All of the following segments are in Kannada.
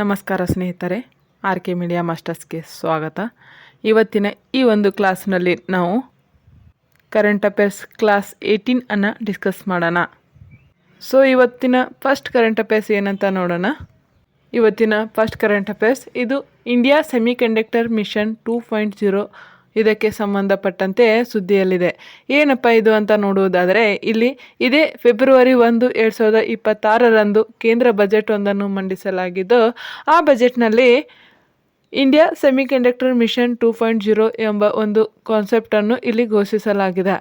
ನಮಸ್ಕಾರ ಸ್ನೇಹಿತರೆ ಆರ್ ಕೆ ಮೀಡಿಯಾ ಮಾಸ್ಟರ್ಸ್ಗೆ ಸ್ವಾಗತ. ಇವತ್ತಿನ ಈ ಒಂದು ಕ್ಲಾಸ್ನಲ್ಲಿ ನಾವು ಕರೆಂಟ್ ಅಫೇರ್ಸ್ ಕ್ಲಾಸ್ ಏಯ್ಟೀನ್ ಅನ್ನು ಡಿಸ್ಕಸ್ ಮಾಡೋಣ. ಸೊ ಇವತ್ತಿನ ಫಸ್ಟ್ ಕರೆಂಟ್ ಅಫೇರ್ಸ್ ಏನಂತ ನೋಡೋಣ. ಇವತ್ತಿನ ಫಸ್ಟ್ ಕರೆಂಟ್ ಅಫೇರ್ಸ್ ಇದು India semi conductor mission two point zero ಇದಕ್ಕೆ ಸಂಬಂಧಪಟ್ಟಂತೆ ಸುದ್ದಿಯಲ್ಲಿದೆ. ಏನಪ್ಪ ಇದು ಅಂತ ನೋಡುವುದಾದರೆ, ಇಲ್ಲಿ ಇದೇ ಫೆಬ್ರವರಿ ಒಂದು ಎರಡು ಸಾವಿರದ ಇಪ್ಪತ್ತಾರರಂದು ಕೇಂದ್ರ ಬಜೆಟ್ ಒಂದನ್ನು ಮಂಡಿಸಲಾಗಿದ್ದು, ಆ ಬಜೆಟ್ನಲ್ಲಿ India semiconductor mission two point zero ಎಂಬ ಒಂದು ಕಾನ್ಸೆಪ್ಟನ್ನು ಇಲ್ಲಿ ಘೋಷಿಸಲಾಗಿದೆ.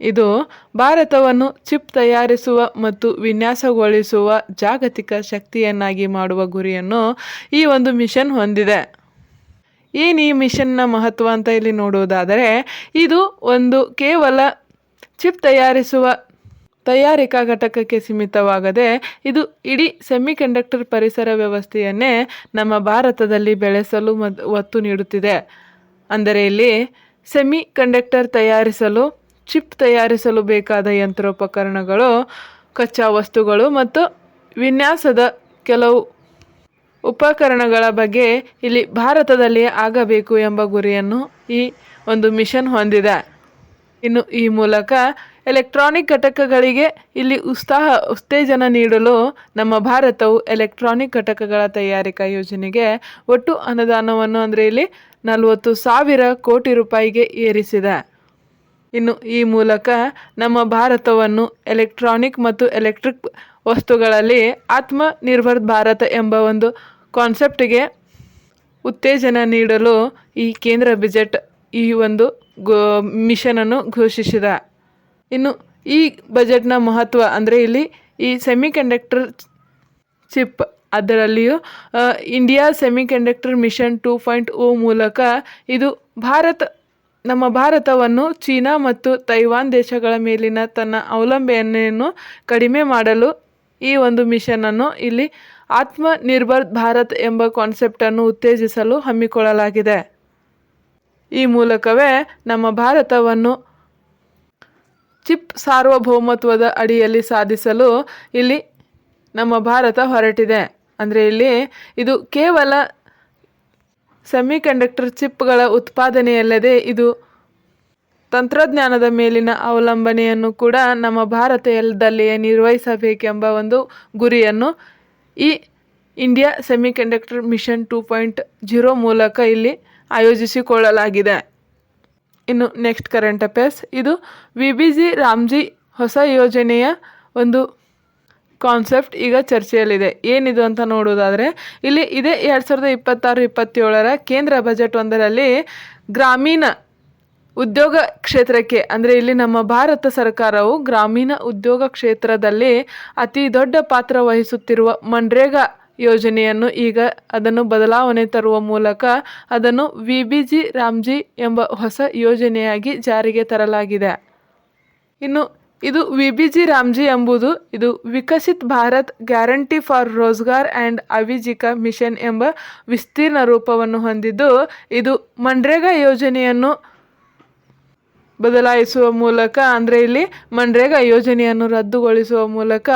ಇದು ಭಾರತವನ್ನು ಚಿಪ್ ತಯಾರಿಸುವ ಮತ್ತು ವಿನ್ಯಾಸಗೊಳಿಸುವ ಜಾಗತಿಕ ಶಕ್ತಿಯನ್ನಾಗಿ ಮಾಡುವ ಗುರಿಯನ್ನು ಈ ಒಂದು ಮಿಷನ್ ಹೊಂದಿದೆ. ಏನು ಈ ಮಿಷನ್ನ ಮಹತ್ವ ಅಂತ ಇಲ್ಲಿ ನೋಡುವುದಾದರೆ ಇದು ಒಂದು ಕೇವಲ ಚಿಪ್ ತಯಾರಿಸುವ ತಯಾರಿಕಾ ಘಟಕಕ್ಕೆ ಸೀಮಿತವಾಗದೆ, ಇದು ಇಡೀ ಸೆಮಿಕಂಡಕ್ಟರ್ ಪರಿಸರ ವ್ಯವಸ್ಥೆಯನ್ನೇ ನಮ್ಮ ಭಾರತದಲ್ಲಿ ಬೆಳೆಸಲು ಒತ್ತು ನೀಡುತ್ತಿದೆ. ಅಂದರೆ ಇಲ್ಲಿ ಸೆಮಿ ಕಂಡಕ್ಟರ್ ತಯಾರಿಸಲು, ಚಿಪ್ ತಯಾರಿಸಲು ಬೇಕಾದ ಯಂತ್ರೋಪಕರಣಗಳು, ಕಚ್ಚಾ ವಸ್ತುಗಳು ಮತ್ತು ವಿನ್ಯಾಸದ ಕೆಲವು ಉಪಕರಣಗಳ ಬಗ್ಗೆ ಇಲ್ಲಿ ಭಾರತದಲ್ಲಿ ಆಗಬೇಕು ಎಂಬ ಗುರಿಯನ್ನು ಈ ಒಂದು ಮಿಷನ್ ಹೊಂದಿದೆ. ಇನ್ನು ಈ ಮೂಲಕ ಎಲೆಕ್ಟ್ರಾನಿಕ್ ಘಟಕಗಳಿಗೆ ಇಲ್ಲಿ ಉತ್ಸಾಹ, ಉತ್ತೇಜನ ನೀಡಲು ನಮ್ಮ ಭಾರತವು ಎಲೆಕ್ಟ್ರಾನಿಕ್ ಘಟಕಗಳ ತಯಾರಿಕಾ ಯೋಜನೆಗೆ ಒಟ್ಟು ಅನುದಾನವನ್ನು ಅಂದರೆ ಇಲ್ಲಿ ನಲವತ್ತು ಸಾವಿರ ಕೋಟಿ ರೂಪಾಯಿಗೆ ಏರಿಸಿದೆ. ಇನ್ನು ಈ ಮೂಲಕ ನಮ್ಮ ಭಾರತವನ್ನು ಎಲೆಕ್ಟ್ರಾನಿಕ್ ಮತ್ತು ಎಲೆಕ್ಟ್ರಿಕ್ ವಸ್ತುಗಳಲ್ಲಿ ಆತ್ಮನಿರ್ಭರ್ ಭಾರತ ಎಂಬ ಒಂದು ಕಾನ್ಸೆಪ್ಟ್ಗೆ ಉತ್ತೇಜನ ನೀಡಲು ಈ ಕೇಂದ್ರ ಬಜೆಟ್ ಈ ಒಂದು ಗೋ ಮಿಷನನ್ನು ಘೋಷಿಸಿದ. ಇನ್ನು ಈ ಬಜೆಟ್ನ ಮಹತ್ವ ಅಂದರೆ ಇಲ್ಲಿ ಈ ಸೆಮಿ ಕಂಡಕ್ಟರ್ ಚಿಪ್ ಅದರಲ್ಲಿಯೂ India semi conductor mission two point O ಮೂಲಕ ಇದು ಭಾರತ, ನಮ್ಮ ಭಾರತವನ್ನು ಚೀನಾ ಮತ್ತು ತೈವಾನ್ ದೇಶಗಳ ಮೇಲಿನ ತನ್ನ ಅವಲಂಬನೆಯನ್ನು ಕಡಿಮೆ ಮಾಡಲು ಈ ಒಂದು ಮಿಷನನ್ನು ಇಲ್ಲಿ ಆತ್ಮನಿರ್ಭರ್ ಭಾರತ್ ಎಂಬ ಕಾನ್ಸೆಪ್ಟನ್ನು ಉತ್ತೇಜಿಸಲು ಹಮ್ಮಿಕೊಳ್ಳಲಾಗಿದೆ. ಈ ಮೂಲಕವೇ ನಮ್ಮ ಭಾರತವನ್ನು ಚಿಪ್ ಸಾರ್ವಭೌಮತ್ವದ ಅಡಿಯಲ್ಲಿ ಸಾಧಿಸಲು ಇಲ್ಲಿ ನಮ್ಮ ಭಾರತ ಹೊರಟಿದೆ. ಅಂದರೆ ಇಲ್ಲಿ ಇದು ಕೇವಲ ಸೆಮಿ ಕಂಡಕ್ಟರ್ ಚಿಪ್ಗಳ ಉತ್ಪಾದನೆಯಲ್ಲದೆ ಇದು ತಂತ್ರಜ್ಞಾನದ ಮೇಲಿನ ಅವಲಂಬನೆಯನ್ನು ಕೂಡ ನಮ್ಮ ಭಾರತದಲ್ಲಿಯೇ ನಿರ್ವಹಿಸಬೇಕೆಂಬ ಒಂದು ಗುರಿಯನ್ನು ಈ India semi conductor mission two point zero ಮೂಲಕ ಇಲ್ಲಿ ಆಯೋಜಿಸಿಕೊಳ್ಳಲಾಗಿದೆ. ಇನ್ನು ನೆಕ್ಸ್ಟ್ ಕರೆಂಟ್ ಅಫೇರ್ಸ್ ಇದು ವಿ ಬಿ ಜಿ ರಾಮ್ಜಿ ಹೊಸ ಯೋಜನೆಯ ಒಂದು ಕಾನ್ಸೆಪ್ಟ್ ಈಗ ಚರ್ಚೆಯಲ್ಲಿದೆ. ಏನಿದು ಅಂತ ನೋಡೋದಾದರೆ ಇಲ್ಲಿ ಇದೇ ಎರಡು ಸಾವಿರದ ಇಪ್ಪತ್ತಾರು, ಇಪ್ಪತ್ತೇಳರ ಕೇಂದ್ರ ಬಜೆಟ್ ಒಂದರಲ್ಲಿ ಗ್ರಾಮೀಣ ಉದ್ಯೋಗ ಕ್ಷೇತ್ರಕ್ಕೆ, ಅಂದರೆ ಇಲ್ಲಿ ನಮ್ಮ ಭಾರತ ಸರ್ಕಾರವು ಗ್ರಾಮೀಣ ಉದ್ಯೋಗ ಕ್ಷೇತ್ರದಲ್ಲಿ ಅತಿ ದೊಡ್ಡ ಪಾತ್ರ ವಹಿಸುತ್ತಿರುವ ಮನ್ರೇಗಾ ಯೋಜನೆಯನ್ನು ಈಗ ಅದನ್ನು ಬದಲಾವಣೆ ತರುವ ಮೂಲಕ ಅದನ್ನು ವಿ ಬಿ ಜಿ ರಾಮ್ಜಿ ಎಂಬ ಹೊಸ ಯೋಜನೆಯಾಗಿ ಜಾರಿಗೆ ತರಲಾಗಿದೆ. ಇನ್ನು ಇದು ವಿ ಬಿ ಜಿ ರಾಮ್ಜಿ ಎಂಬುದು, ಇದು Viksit Bharat guarantee for Rozgar and Ajeevika mission ಎಂಬ ವಿಸ್ತೀರ್ಣ ರೂಪವನ್ನು ಹೊಂದಿದ್ದು, ಇದು ಮನ್ರೇಗಾ ಯೋಜನೆಯನ್ನು ಬದಲಾಯಿಸುವ ಮೂಲಕ, ಅಂದರೆ ಇಲ್ಲಿ ಮನ್ರೇಗಾ ಯೋಜನೆಯನ್ನು ರದ್ದುಗೊಳಿಸುವ ಮೂಲಕ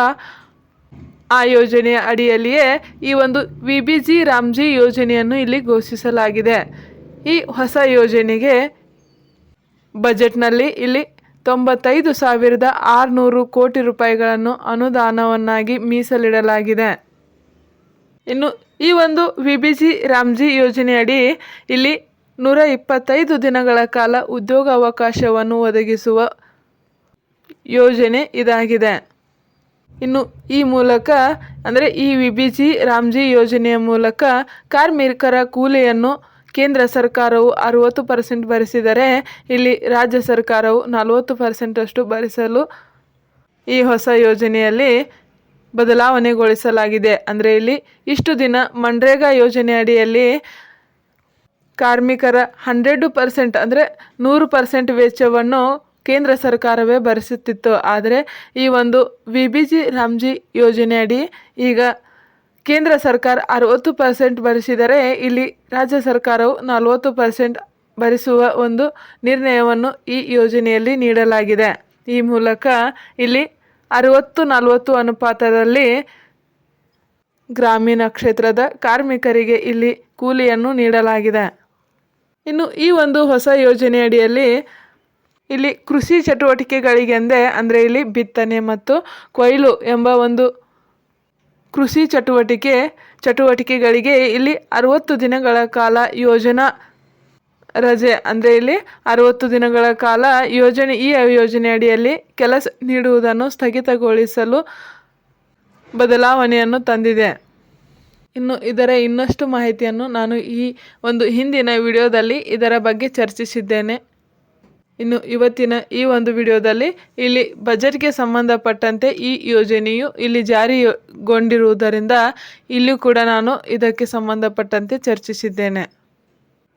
ಆ ಯೋಜನೆಯ ಅಡಿಯಲ್ಲಿಯೇ ಈ ಒಂದು ವಿ ಬಿ ಜಿ ರಾಮ್ಜಿ ಯೋಜನೆಯನ್ನು ಇಲ್ಲಿ ಘೋಷಿಸಲಾಗಿದೆ. ಈ ಹೊಸ ಯೋಜನೆಗೆ ಬಜೆಟ್ನಲ್ಲಿ ಇಲ್ಲಿ ತೊಂಬತ್ತೈದು ಸಾವಿರದ ಆರುನೂರು ಕೋಟಿ ರೂಪಾಯಿಗಳನ್ನು ಅನುದಾನವನ್ನಾಗಿ ಮೀಸಲಿಡಲಾಗಿದೆ. ಇನ್ನು ಈ ಒಂದು ವಿ ಬಿ ಜಿ ರಾಮ್ಜಿ ಯೋಜನೆಯಡಿ ಇಲ್ಲಿ ನೂರ ಇಪ್ಪತ್ತೈದು ದಿನಗಳ ಕಾಲ ಉದ್ಯೋಗಾವಕಾಶವನ್ನು ಒದಗಿಸುವ ಯೋಜನೆ ಇದಾಗಿದೆ. ಇನ್ನು ಈ ಮೂಲಕ, ಅಂದರೆ ಈ ವಿ ರಾಮ್ಜಿ ಯೋಜನೆಯ ಮೂಲಕ ಕಾರ್ಮಿಕರ ಕೂಲಿಯನ್ನು ಕೇಂದ್ರ ಸರ್ಕಾರವು ಅರುವತ್ತು ಪರ್ಸೆಂಟ್ ಭರಿಸಿದರೆ ಇಲ್ಲಿ ರಾಜ್ಯ ಸರ್ಕಾರವು ನಲವತ್ತು ಪರ್ಸೆಂಟಷ್ಟು ಭರಿಸಲು ಈ ಹೊಸ ಯೋಜನೆಯಲ್ಲಿ ಬದಲಾವಣೆಗೊಳಿಸಲಾಗಿದೆ. ಅಂದರೆ ಇಲ್ಲಿ ಇಷ್ಟು ದಿನ ಮನ್ರೇಗಾ ಯೋಜನೆ ಅಡಿಯಲ್ಲಿ ಕಾರ್ಮಿಕರ ಹಂಡ್ರೆಡ್ ಪರ್ಸೆಂಟ್ ಅಂದರೆ ನೂರು ಪರ್ಸೆಂಟ್ ವೆಚ್ಚವನ್ನು ಕೇಂದ್ರ ಸರ್ಕಾರವೇ ಭರಿಸುತ್ತಿತ್ತು. ಆದರೆ ಈ ಒಂದು ವಿ ಬಿ ಜಿ ರಾಮ್ಜಿ ಯೋಜನೆಯಡಿ ಈಗ ಕೇಂದ್ರ ಸರ್ಕಾರ ಅರವತ್ತು ಪರ್ಸೆಂಟ್ ಭರಿಸಿದರೆ ಇಲ್ಲಿ ರಾಜ್ಯ ಸರ್ಕಾರವು ನಲವತ್ತು ಪರ್ಸೆಂಟ್ ಭರಿಸುವ ಒಂದು ನಿರ್ಣಯವನ್ನು ಈ ಯೋಜನೆಯಲ್ಲಿ ನೀಡಲಾಗಿದೆ. ಈ ಮೂಲಕ ಇಲ್ಲಿ ಅರವತ್ತು ನಲವತ್ತು ಅನುಪಾತದಲ್ಲಿ ಗ್ರಾಮೀಣ ಕ್ಷೇತ್ರದ ಕಾರ್ಮಿಕರಿಗೆ ಇಲ್ಲಿ ಕೂಲಿಯನ್ನು ನೀಡಲಾಗಿದೆ. ಇನ್ನು ಈ ಒಂದು ಹೊಸ ಯೋಜನೆ ಅಡಿಯಲ್ಲಿ ಇಲ್ಲಿ ಕೃಷಿ ಚಟುವಟಿಕೆಗಳಿಗೆಂದೇ, ಅಂದರೆ ಇಲ್ಲಿ ಬಿತ್ತನೆ ಮತ್ತು ಕೊಯ್ಲು ಎಂಬ ಒಂದು ಕೃಷಿ ಚಟುವಟಿಕೆ, ಚಟುವಟಿಕೆಗಳಿಗೆ ಇಲ್ಲಿ ಅರವತ್ತು ದಿನಗಳ ಕಾಲ ಯೋಜನಾ ರಜೆ, ಅಂದರೆ ಇಲ್ಲಿ ಅರವತ್ತು ದಿನಗಳ ಕಾಲ ಯೋಜನೆ, ಈ ಯೋಜನೆ ಅಡಿಯಲ್ಲಿ ಕೆಲಸ ನೀಡುವುದನ್ನು ಸ್ಥಗಿತಗೊಳಿಸಲು ಬದಲಾವಣೆಯನ್ನು ತಂದಿದೆ. ಇನ್ನು ಇದರ ಇನ್ನಷ್ಟು ಮಾಹಿತಿಯನ್ನು ನಾನು ಈ ಒಂದು ಹಿಂದಿನ ವಿಡಿಯೋದಲ್ಲಿ ಇದರ ಬಗ್ಗೆ ಚರ್ಚಿಸಿದ್ದೇನೆ. ಇನ್ನು ಇವತ್ತಿನ ಈ ಒಂದು ವಿಡಿಯೋದಲ್ಲಿ ಇಲ್ಲಿ ಬಜೆಟ್ಗೆ ಸಂಬಂಧಪಟ್ಟಂತೆ ಈ ಯೋಜನೆಯು ಇಲ್ಲಿ ಜಾರಿಗೊಂಡಿರುವುದರಿಂದ ಇಲ್ಲಿಯೂ ಕೂಡ ನಾನು ಇದಕ್ಕೆ ಸಂಬಂಧಪಟ್ಟಂತೆ ಚರ್ಚಿಸಿದ್ದೇನೆ.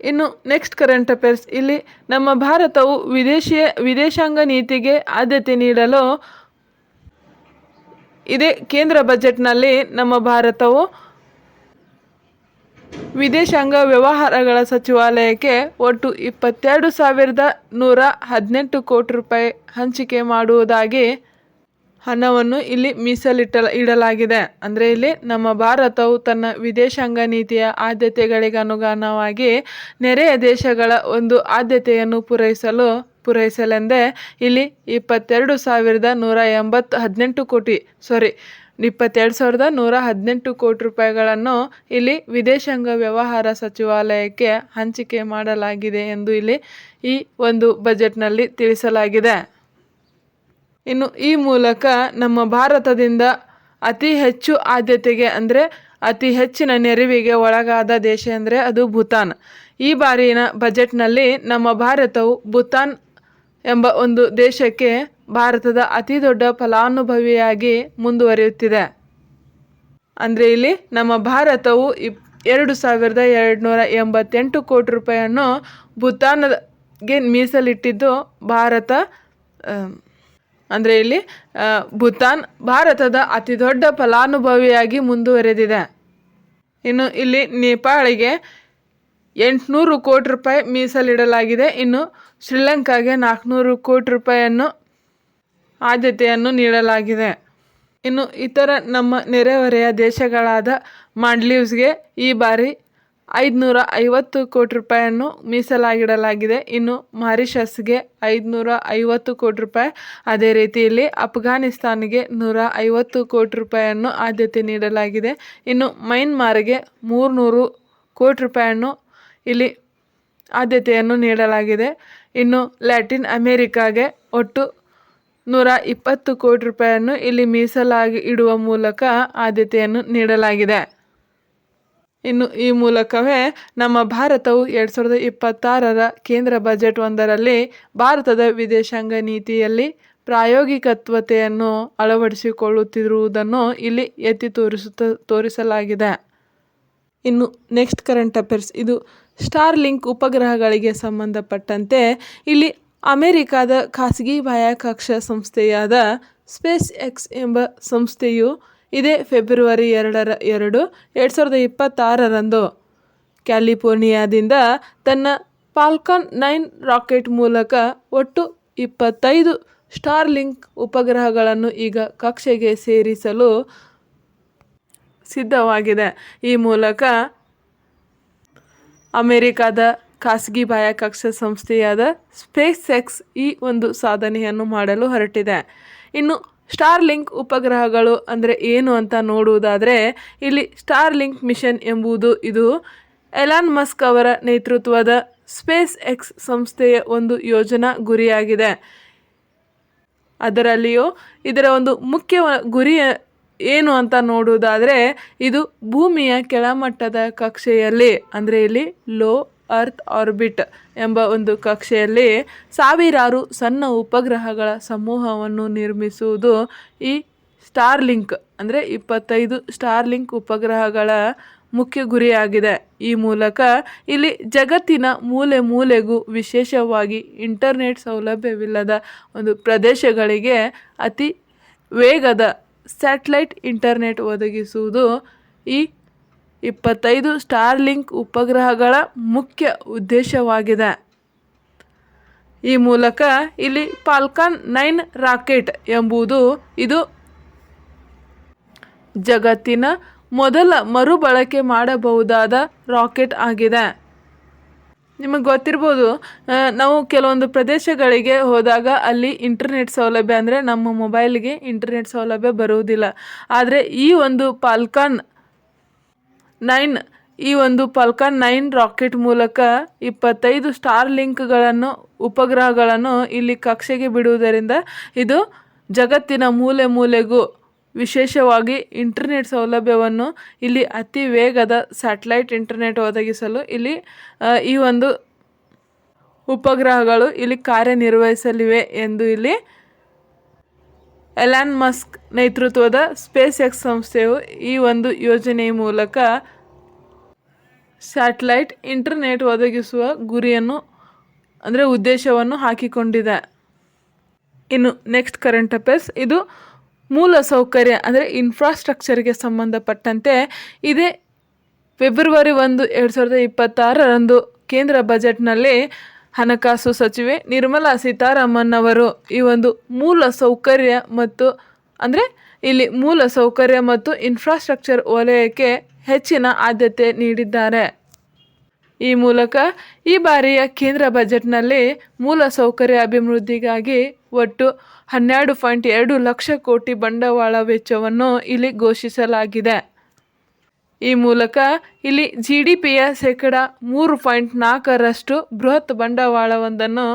ಇನ್ನು ನೆಕ್ಸ್ಟ್ ಕರೆಂಟ್ ಅಫೇರ್ಸ್, ಇಲ್ಲಿ ನಮ್ಮ ಭಾರತವು ವಿದೇಶಿಯ, ವಿದೇಶಾಂಗ ನೀತಿಗೆ ಆದ್ಯತೆ ನೀಡಲು ಇದೇ ಕೇಂದ್ರ ಬಜೆಟ್ನಲ್ಲಿ ನಮ್ಮ ಭಾರತವು ವಿದೇಶಾಂಗ ವ್ಯವಹಾರಗಳ ಸಚಿವಾಲಯಕ್ಕೆ ಒಟ್ಟು ಇಪ್ಪತ್ತೆರಡು ಸಾವಿರದ ನೂರ ಹದಿನೆಂಟು ಕೋಟಿ ರೂಪಾಯಿ ಹಂಚಿಕೆ ಮಾಡುವುದಾಗಿ ಹಣವನ್ನು ಇಲ್ಲಿ ಮೀಸಲಿಟ್ಟ ಇಡಲಾಗಿದೆ. ಅಂದರೆ ಇಲ್ಲಿ ನಮ್ಮ ಭಾರತವು ತನ್ನ ವಿದೇಶಾಂಗ ನೀತಿಯ ಆದ್ಯತೆಗಳಿಗೆ ಅನುಗುಣವಾಗಿ ನೆರೆಯ ದೇಶಗಳ ಒಂದು ಆದ್ಯತೆಯನ್ನು ಪೂರೈಸಲು, ಪೂರೈಸಲೆಂದೇ ಇಲ್ಲಿ ಇಪ್ಪತ್ತೆರಡು ಸಾವಿರದ ನೂರ ಎಂಬತ್ತು ಹದಿನೆಂಟು ಕೋಟಿ ಸಾರಿ ಇಪ್ಪತ್ತೆರಡು ಸಾವಿರದ ನೂರ ಹದಿನೆಂಟು ಕೋಟಿ ರೂಪಾಯಿಗಳನ್ನು ಇಲ್ಲಿ ವಿದೇಶಾಂಗ ವ್ಯವಹಾರ ಸಚಿವಾಲಯಕ್ಕೆ ಹಂಚಿಕೆ ಮಾಡಲಾಗಿದೆ ಎಂದು ಇಲ್ಲಿ ಈ ಒಂದು ಬಜೆಟ್ನಲ್ಲಿ ತಿಳಿಸಲಾಗಿದೆ. ಇನ್ನು ಈ ಮೂಲಕ ನಮ್ಮ ಭಾರತದಿಂದ ಅತಿ ಹೆಚ್ಚು ಆದ್ಯತೆಗೆ ಅಂದರೆ ಅತಿ ಹೆಚ್ಚಿನ ನೆರವಿಗೆ ಒಳಗಾದ ದೇಶ ಅಂದರೆ ಅದು ಭೂತಾನ್. ಈ ಬಾರಿನ ಬಜೆಟ್ನಲ್ಲಿ ನಮ್ಮ ಭಾರತವು ಭೂತಾನ್ ಎಂಬ ಒಂದು ದೇಶಕ್ಕೆ ಭಾರತದ ಅತಿ ದೊಡ್ಡ ಫಲಾನುಭವಿಯಾಗಿ ಮುಂದುವರಿಯುತ್ತಿದೆ. ಅಂದರೆ ಇಲ್ಲಿ ನಮ್ಮ ಭಾರತವು ಇಪ್ ಎರಡು ಸಾವಿರದ ಎರಡುನೂರ ಎಂಬತ್ತೆಂಟು ಕೋಟಿ ರೂಪಾಯಿಯನ್ನು ಭೂತಾನ್ಗೆ ಮೀಸಲಿಟ್ಟಿದ್ದು ಭಾರತ ಅಂದರೆ ಇಲ್ಲಿ ಭೂತಾನ್ ಭಾರತದ ಅತಿ ದೊಡ್ಡ ಫಲಾನುಭವಿಯಾಗಿ ಮುಂದುವರೆದಿದೆ. ಇನ್ನು ಇಲ್ಲಿ ನೇಪಾಳಿಗೆ ಎಂಟುನೂರು ಕೋಟಿ ರೂಪಾಯಿ ಮೀಸಲಿಡಲಾಗಿದೆ. ಇನ್ನು ಶ್ರೀಲಂಕಾಗೆ ನಾಲ್ಕುನೂರು ಕೋಟಿ ರೂಪಾಯಿಯನ್ನು ಆದ್ಯತೆಯನ್ನು ನೀಡಲಾಗಿದೆ. ಇನ್ನು ಇತರ ನಮ್ಮ ನೆರೆಹೊರೆಯ ದೇಶಗಳಾದ ಮಾಂಡ್ಲೀವ್ಸ್ಗೆ ಈ ಬಾರಿ ಐದುನೂರ ಐವತ್ತು ಕೋಟಿ ರೂಪಾಯಿಯನ್ನು ಮೀಸಲಾಗಿಡಲಾಗಿದೆ. ಇನ್ನು ಮಾರಿಷಸ್ಗೆ ಐದುನೂರ ಐವತ್ತು ಕೋಟಿ ರೂಪಾಯಿ. ಅದೇ ರೀತಿಯಲ್ಲಿ ಅಫ್ಘಾನಿಸ್ತಾನ್ಗೆ ನೂರ ಐವತ್ತು ಕೋಟಿ ರೂಪಾಯಿಯನ್ನು ಆದ್ಯತೆ ನೀಡಲಾಗಿದೆ. ಇನ್ನು ಮೈನ್ಮಾರ್ಗೆ ಮೂರುನೂರು ಕೋಟಿ ರೂಪಾಯಿಯನ್ನು ಇಲ್ಲಿ ಆದ್ಯತೆಯನ್ನು ನೀಡಲಾಗಿದೆ. ಇನ್ನು ಲ್ಯಾಟಿನ್ ಅಮೇರಿಕಾಗೆ ಒಟ್ಟು ನೂರ ಇಪ್ಪತ್ತು ಕೋಟಿ ರೂಪಾಯಿಯನ್ನು ಇಲ್ಲಿ ಮೀಸಲಾಗಿ ಇಡುವ ಮೂಲಕ ಆದ್ಯತೆಯನ್ನು ನೀಡಲಾಗಿದೆ. ಇನ್ನು ಈ ಮೂಲಕವೇ ನಮ್ಮ ಭಾರತವು ಎರಡು ಸಾವಿರದ ಇಪ್ಪತ್ತಾರರ ಕೇಂದ್ರ ಬಜೆಟ್ ಒಂದರಲ್ಲಿ ಭಾರತದ ವಿದೇಶಾಂಗ ನೀತಿಯಲ್ಲಿ ಪ್ರಾಯೋಗಿಕತ್ವತೆಯನ್ನು ಅಳವಡಿಸಿಕೊಳ್ಳುತ್ತಿರುವುದನ್ನು ಇಲ್ಲಿ ಎತ್ತಿ ತೋರಿಸುತ್ತ ತೋರಿಸಲಾಗಿದೆ. ಇನ್ನು ನೆಕ್ಸ್ಟ್ ಕರೆಂಟ್ ಅಫೇರ್ಸ್, ಇದು ಸ್ಟಾರ್ ಲಿಂಕ್ ಉಪಗ್ರಹಗಳಿಗೆ ಸಂಬಂಧಪಟ್ಟಂತೆ ಇಲ್ಲಿ ಅಮೆರಿಕಾದ ಖಾಸಗಿ ಬಾಹ್ಯಾಕಾಶ ಸಂಸ್ಥೆಯಾದ ಸ್ಪೇಸ್ ಎಕ್ಸ್ ಎಂಬ ಸಂಸ್ಥೆಯು ಇದೇ ಫೆಬ್ರವರಿ ಎರಡರ ಎರಡು ಎರಡು ಸಾವಿರದ ಇಪ್ಪತ್ತಾರರಂದು ಕ್ಯಾಲಿಫೋರ್ನಿಯಾದಿಂದ ತನ್ನ ಪಾಲ್ಕಾನ್ ನೈನ್ ರಾಕೆಟ್ ಮೂಲಕ ಒಟ್ಟು ಇಪ್ಪತ್ತೈದು ಸ್ಟಾರ್ ಲಿಂಕ್ ಉಪಗ್ರಹಗಳನ್ನು ಈಗ ಕಕ್ಷೆಗೆ ಸೇರಿಸಲು ಸಿದ್ಧವಾಗಿದೆ. ಈ ಮೂಲಕ ಅಮೆರಿಕಾದ ಖಾಸಗಿ ಬಾಹ್ಯಾಕಾಶ ಸಂಸ್ಥೆಯಾದ ಸ್ಪೇಸ್ ಎಕ್ಸ್ ಈ ಒಂದು ಸಾಧನೆಯನ್ನು ಮಾಡಲು ಹೊರಟಿದೆ. ಇನ್ನು ಸ್ಟಾರ್ ಲಿಂಕ್ ಉಪಗ್ರಹಗಳು ಅಂದರೆ ಏನು ಅಂತ ನೋಡುವುದಾದರೆ, ಇಲ್ಲಿ ಸ್ಟಾರ್ ಲಿಂಕ್ ಮಿಷನ್ ಎಂಬುದು ಇದು ಎಲಾನ್ ಮಸ್ಕ್ ಅವರ ನೇತೃತ್ವದ ಸ್ಪೇಸ್ ಎಕ್ಸ್ ಸಂಸ್ಥೆಯ ಒಂದು ಯೋಜನಾ ಗುರಿಯಾಗಿದೆ. ಅದರಲ್ಲಿಯೂ ಇದರ ಒಂದು ಮುಖ್ಯ ಗುರಿ ಏನು ಅಂತ ನೋಡುವುದಾದರೆ, ಇದು ಭೂಮಿಯ ಕೆಳಮಟ್ಟದ ಕಕ್ಷೆಯಲ್ಲಿ ಅಂದರೆ ಇಲ್ಲಿ ಲೋ ಅರ್ತ್ ಆರ್ಬಿಟ್ ಎಂಬ ಒಂದು ಕಕ್ಷೆಯಲ್ಲಿ ಸಾವಿರಾರು ಸಣ್ಣ ಉಪಗ್ರಹಗಳ ಸಮೂಹವನ್ನು ನಿರ್ಮಿಸುವುದು ಈ ಸ್ಟಾರ್ಲಿಂಕ್ ಅಂದರೆ ಇಪ್ಪತ್ತೈದು ಸ್ಟಾರ್ಲಿಂಕ್ ಉಪಗ್ರಹಗಳ ಮುಖ್ಯ ಗುರಿಯಾಗಿದೆ. ಈ ಮೂಲಕ ಇಲ್ಲಿ ಜಗತ್ತಿನ ಮೂಲೆ ಮೂಲೆಗೂ ವಿಶೇಷವಾಗಿ ಇಂಟರ್ನೆಟ್ ಸೌಲಭ್ಯವಿಲ್ಲದ ಒಂದು ಪ್ರದೇಶಗಳಿಗೆ ಅತಿ ವೇಗದ ಸ್ಯಾಟಲೈಟ್ ಇಂಟರ್ನೆಟ್ ಒದಗಿಸುವುದು ಈ ಇಪ್ಪತ್ತೈದು ಸ್ಟಾರ್ಲಿಂಕ್ ಉಪಗ್ರಹಗಳ ಮುಖ್ಯ ಉದ್ದೇಶವಾಗಿದೆ. ಈ ಮೂಲಕ ಇಲ್ಲಿ ಫಾಲ್ಕನ್ ನೈನ್ ರಾಕೆಟ್ ಎಂಬುದು ಇದು ಜಗತ್ತಿನ ಮೊದಲ ಮರುಬಳಕೆ ಮಾಡಬಹುದಾದ ರಾಕೆಟ್ ಆಗಿದೆ. ನಿಮಗೆ ಗೊತ್ತಿರ್ಬೋದು ನಾವು ಕೆಲವೊಂದು ಪ್ರದೇಶಗಳಿಗೆ ಹೋದಾಗ ಅಲ್ಲಿ ಇಂಟರ್ನೆಟ್ ಸೌಲಭ್ಯ ಅಂದರೆ ನಮ್ಮ ಮೊಬೈಲ್ಗೆ ಇಂಟರ್ನೆಟ್ ಸೌಲಭ್ಯ ಬರುವುದಿಲ್ಲ. ಆದರೆ ಈ ಒಂದು ಪಾಲ್ಕಾನ್ ನೈನ್, ಈ ಒಂದು ಫಾಲ್ಕನ್ ನೈನ್ ರಾಕೆಟ್ ಮೂಲಕ ಇಪ್ಪತ್ತೈದು ಸ್ಟಾರ್ ಲಿಂಕ್ಗಳನ್ನು, ಉಪಗ್ರಹಗಳನ್ನು ಇಲ್ಲಿ ಕಕ್ಷೆಗೆ ಬಿಡುವುದರಿಂದ ಇದು ಜಗತ್ತಿನ ಮೂಲೆ ಮೂಲೆಗೂ ವಿಶೇಷವಾಗಿ ಇಂಟರ್ನೆಟ್ ಸೌಲಭ್ಯವನ್ನು ಇಲ್ಲಿ ಅತಿ ವೇಗದ ಸ್ಯಾಟಲೈಟ್ ಇಂಟರ್ನೆಟ್ ಒದಗಿಸಲು ಇಲ್ಲಿ ಈ ಒಂದು ಉಪಗ್ರಹಗಳು ಇಲ್ಲಿ ಕಾರ್ಯನಿರ್ವಹಿಸಲಿವೆ ಎಂದು ಇಲ್ಲಿ ಎಲಾನ್ ಮಸ್ಕ್ ನೇತೃತ್ವದ ಸ್ಪೇಸ್ ಎಕ್ಸ್ ಸಂಸ್ಥೆಯು ಈ ಒಂದು ಯೋಜನೆಯ ಮೂಲಕ ಸ್ಯಾಟಲೈಟ್ ಇಂಟರ್ನೆಟ್ ಒದಗಿಸುವ ಗುರಿಯನ್ನು, ಅಂದರೆ ಉದ್ದೇಶವನ್ನು ಹಾಕಿಕೊಂಡಿದೆ. ಇನ್ನು ನೆಕ್ಸ್ಟ್ ಕರೆಂಟ್ ಅಫೇರ್ಸ್ ಇದು ಮೂಲ ಸೌಕರ್ಯ, ಅಂದರೆ ಇನ್ಫ್ರಾಸ್ಟ್ರಕ್ಚರ್ಗೆ ಸಂಬಂಧಪಟ್ಟಂತೆ ಇದೇ ಫೆಬ್ರವರಿ ಒಂದು, ಎರಡು ಸಾವಿರದ ಇಪ್ಪತ್ತಾರರಂದು ಕೇಂದ್ರ ಬಜೆಟ್ನಲ್ಲಿ ಹಣಕಾಸು ಸಚಿವೆ ನಿರ್ಮಲಾ ಸೀತಾರಾಮನ್ ಅವರು ಈ ಒಂದು ಮೂಲ ಸೌಕರ್ಯ ಮತ್ತು ಅಂದರೆ ಇಲ್ಲಿ ಮೂಲ ಸೌಕರ್ಯ ಮತ್ತು ಇನ್ಫ್ರಾಸ್ಟ್ರಕ್ಚರ್ ವಲಯಕ್ಕೆ ಹೆಚ್ಚಿನ ಆದ್ಯತೆ ನೀಡಿದ್ದಾರೆ. ಈ ಮೂಲಕ ಈ ಬಾರಿಯ ಕೇಂದ್ರ ಬಜೆಟ್ನಲ್ಲಿ ಮೂಲ ಸೌಕರ್ಯ ಅಭಿವೃದ್ಧಿಗಾಗಿ ಒಟ್ಟು ಹನ್ನೆರಡು ಪಾಯಿಂಟ್ ಎರಡು ಲಕ್ಷ ಕೋಟಿ ಬಂಡವಾಳ ವೆಚ್ಚವನ್ನು ಇಲ್ಲಿ ಘೋಷಿಸಲಾಗಿದೆ. ಈ ಮೂಲಕ ಇಲ್ಲಿ ಜಿ ಡಿ ಪಿಯ ಶೇಕಡ ಮೂರು ಪಾಯಿಂಟ್ ನಾಲ್ಕರಷ್ಟು ಬೃಹತ್ ಬಂಡವಾಳವೊಂದನ್ನು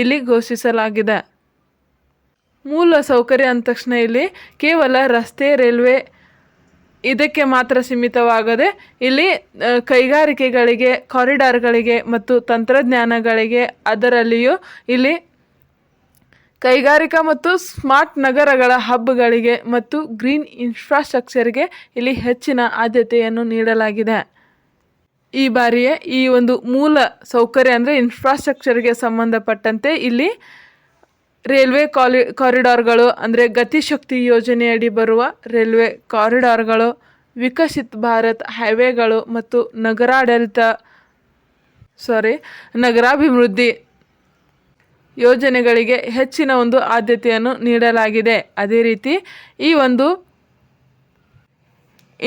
ಇಲ್ಲಿ ಘೋಷಿಸಲಾಗಿದೆ. ಮೂಲ ಸೌಕರ್ಯ ಅಂದ ತಕ್ಷಣ ಇಲ್ಲಿ ಕೇವಲ ರಸ್ತೆ, ರೈಲ್ವೆ ಇದಕ್ಕೆ ಮಾತ್ರ ಸೀಮಿತವಾಗದೆ ಇಲ್ಲಿ ಕೈಗಾರಿಕೆಗಳಿಗೆ, ಕಾರಿಡಾರ್ಗಳಿಗೆ ಮತ್ತು ತಂತ್ರಜ್ಞಾನಗಳಿಗೆ ಅದರಲ್ಲಿಯೂ ಇಲ್ಲಿ ಕೈಗಾರಿಕಾ ಮತ್ತು ಸ್ಮಾರ್ಟ್ ನಗರಗಳ ಹಬ್ಗಳಿಗೆ ಮತ್ತು ಗ್ರೀನ್ ಇನ್ಫ್ರಾಸ್ಟ್ರಕ್ಚರ್ಗೆ ಇಲ್ಲಿ ಹೆಚ್ಚಿನ ಆದ್ಯತೆಯನ್ನು ನೀಡಲಾಗಿದೆ. ಈ ಬಾರಿಯೇ ಈ ಒಂದು ಮೂಲ ಸೌಕರ್ಯ ಅಂದರೆ ಇನ್ಫ್ರಾಸ್ಟ್ರಕ್ಚರ್ಗೆ ಸಂಬಂಧಪಟ್ಟಂತೆ ಇಲ್ಲಿ ರೈಲ್ವೆ ಕಾಲಿ, ಕಾರಿಡಾರ್ಗಳು ಅಂದರೆ ಗತಿಶಕ್ತಿ ಯೋಜನೆಯಡಿ ಬರುವ ರೈಲ್ವೆ ಕಾರಿಡಾರ್ಗಳು, ವಿಕಸಿತ್ ಭಾರತ್ ಹೈವೇಗಳು ಮತ್ತು ನಗರಾಡಳಿತ ಸಾರಿ ನಗರಾಭಿವೃದ್ಧಿ ಯೋಜನೆಗಳಿಗೆ ಹೆಚ್ಚಿನ ಒಂದು ಆದ್ಯತೆಯನ್ನು ನೀಡಲಾಗಿದೆ. ಅದೇ ರೀತಿ ಈ ಒಂದು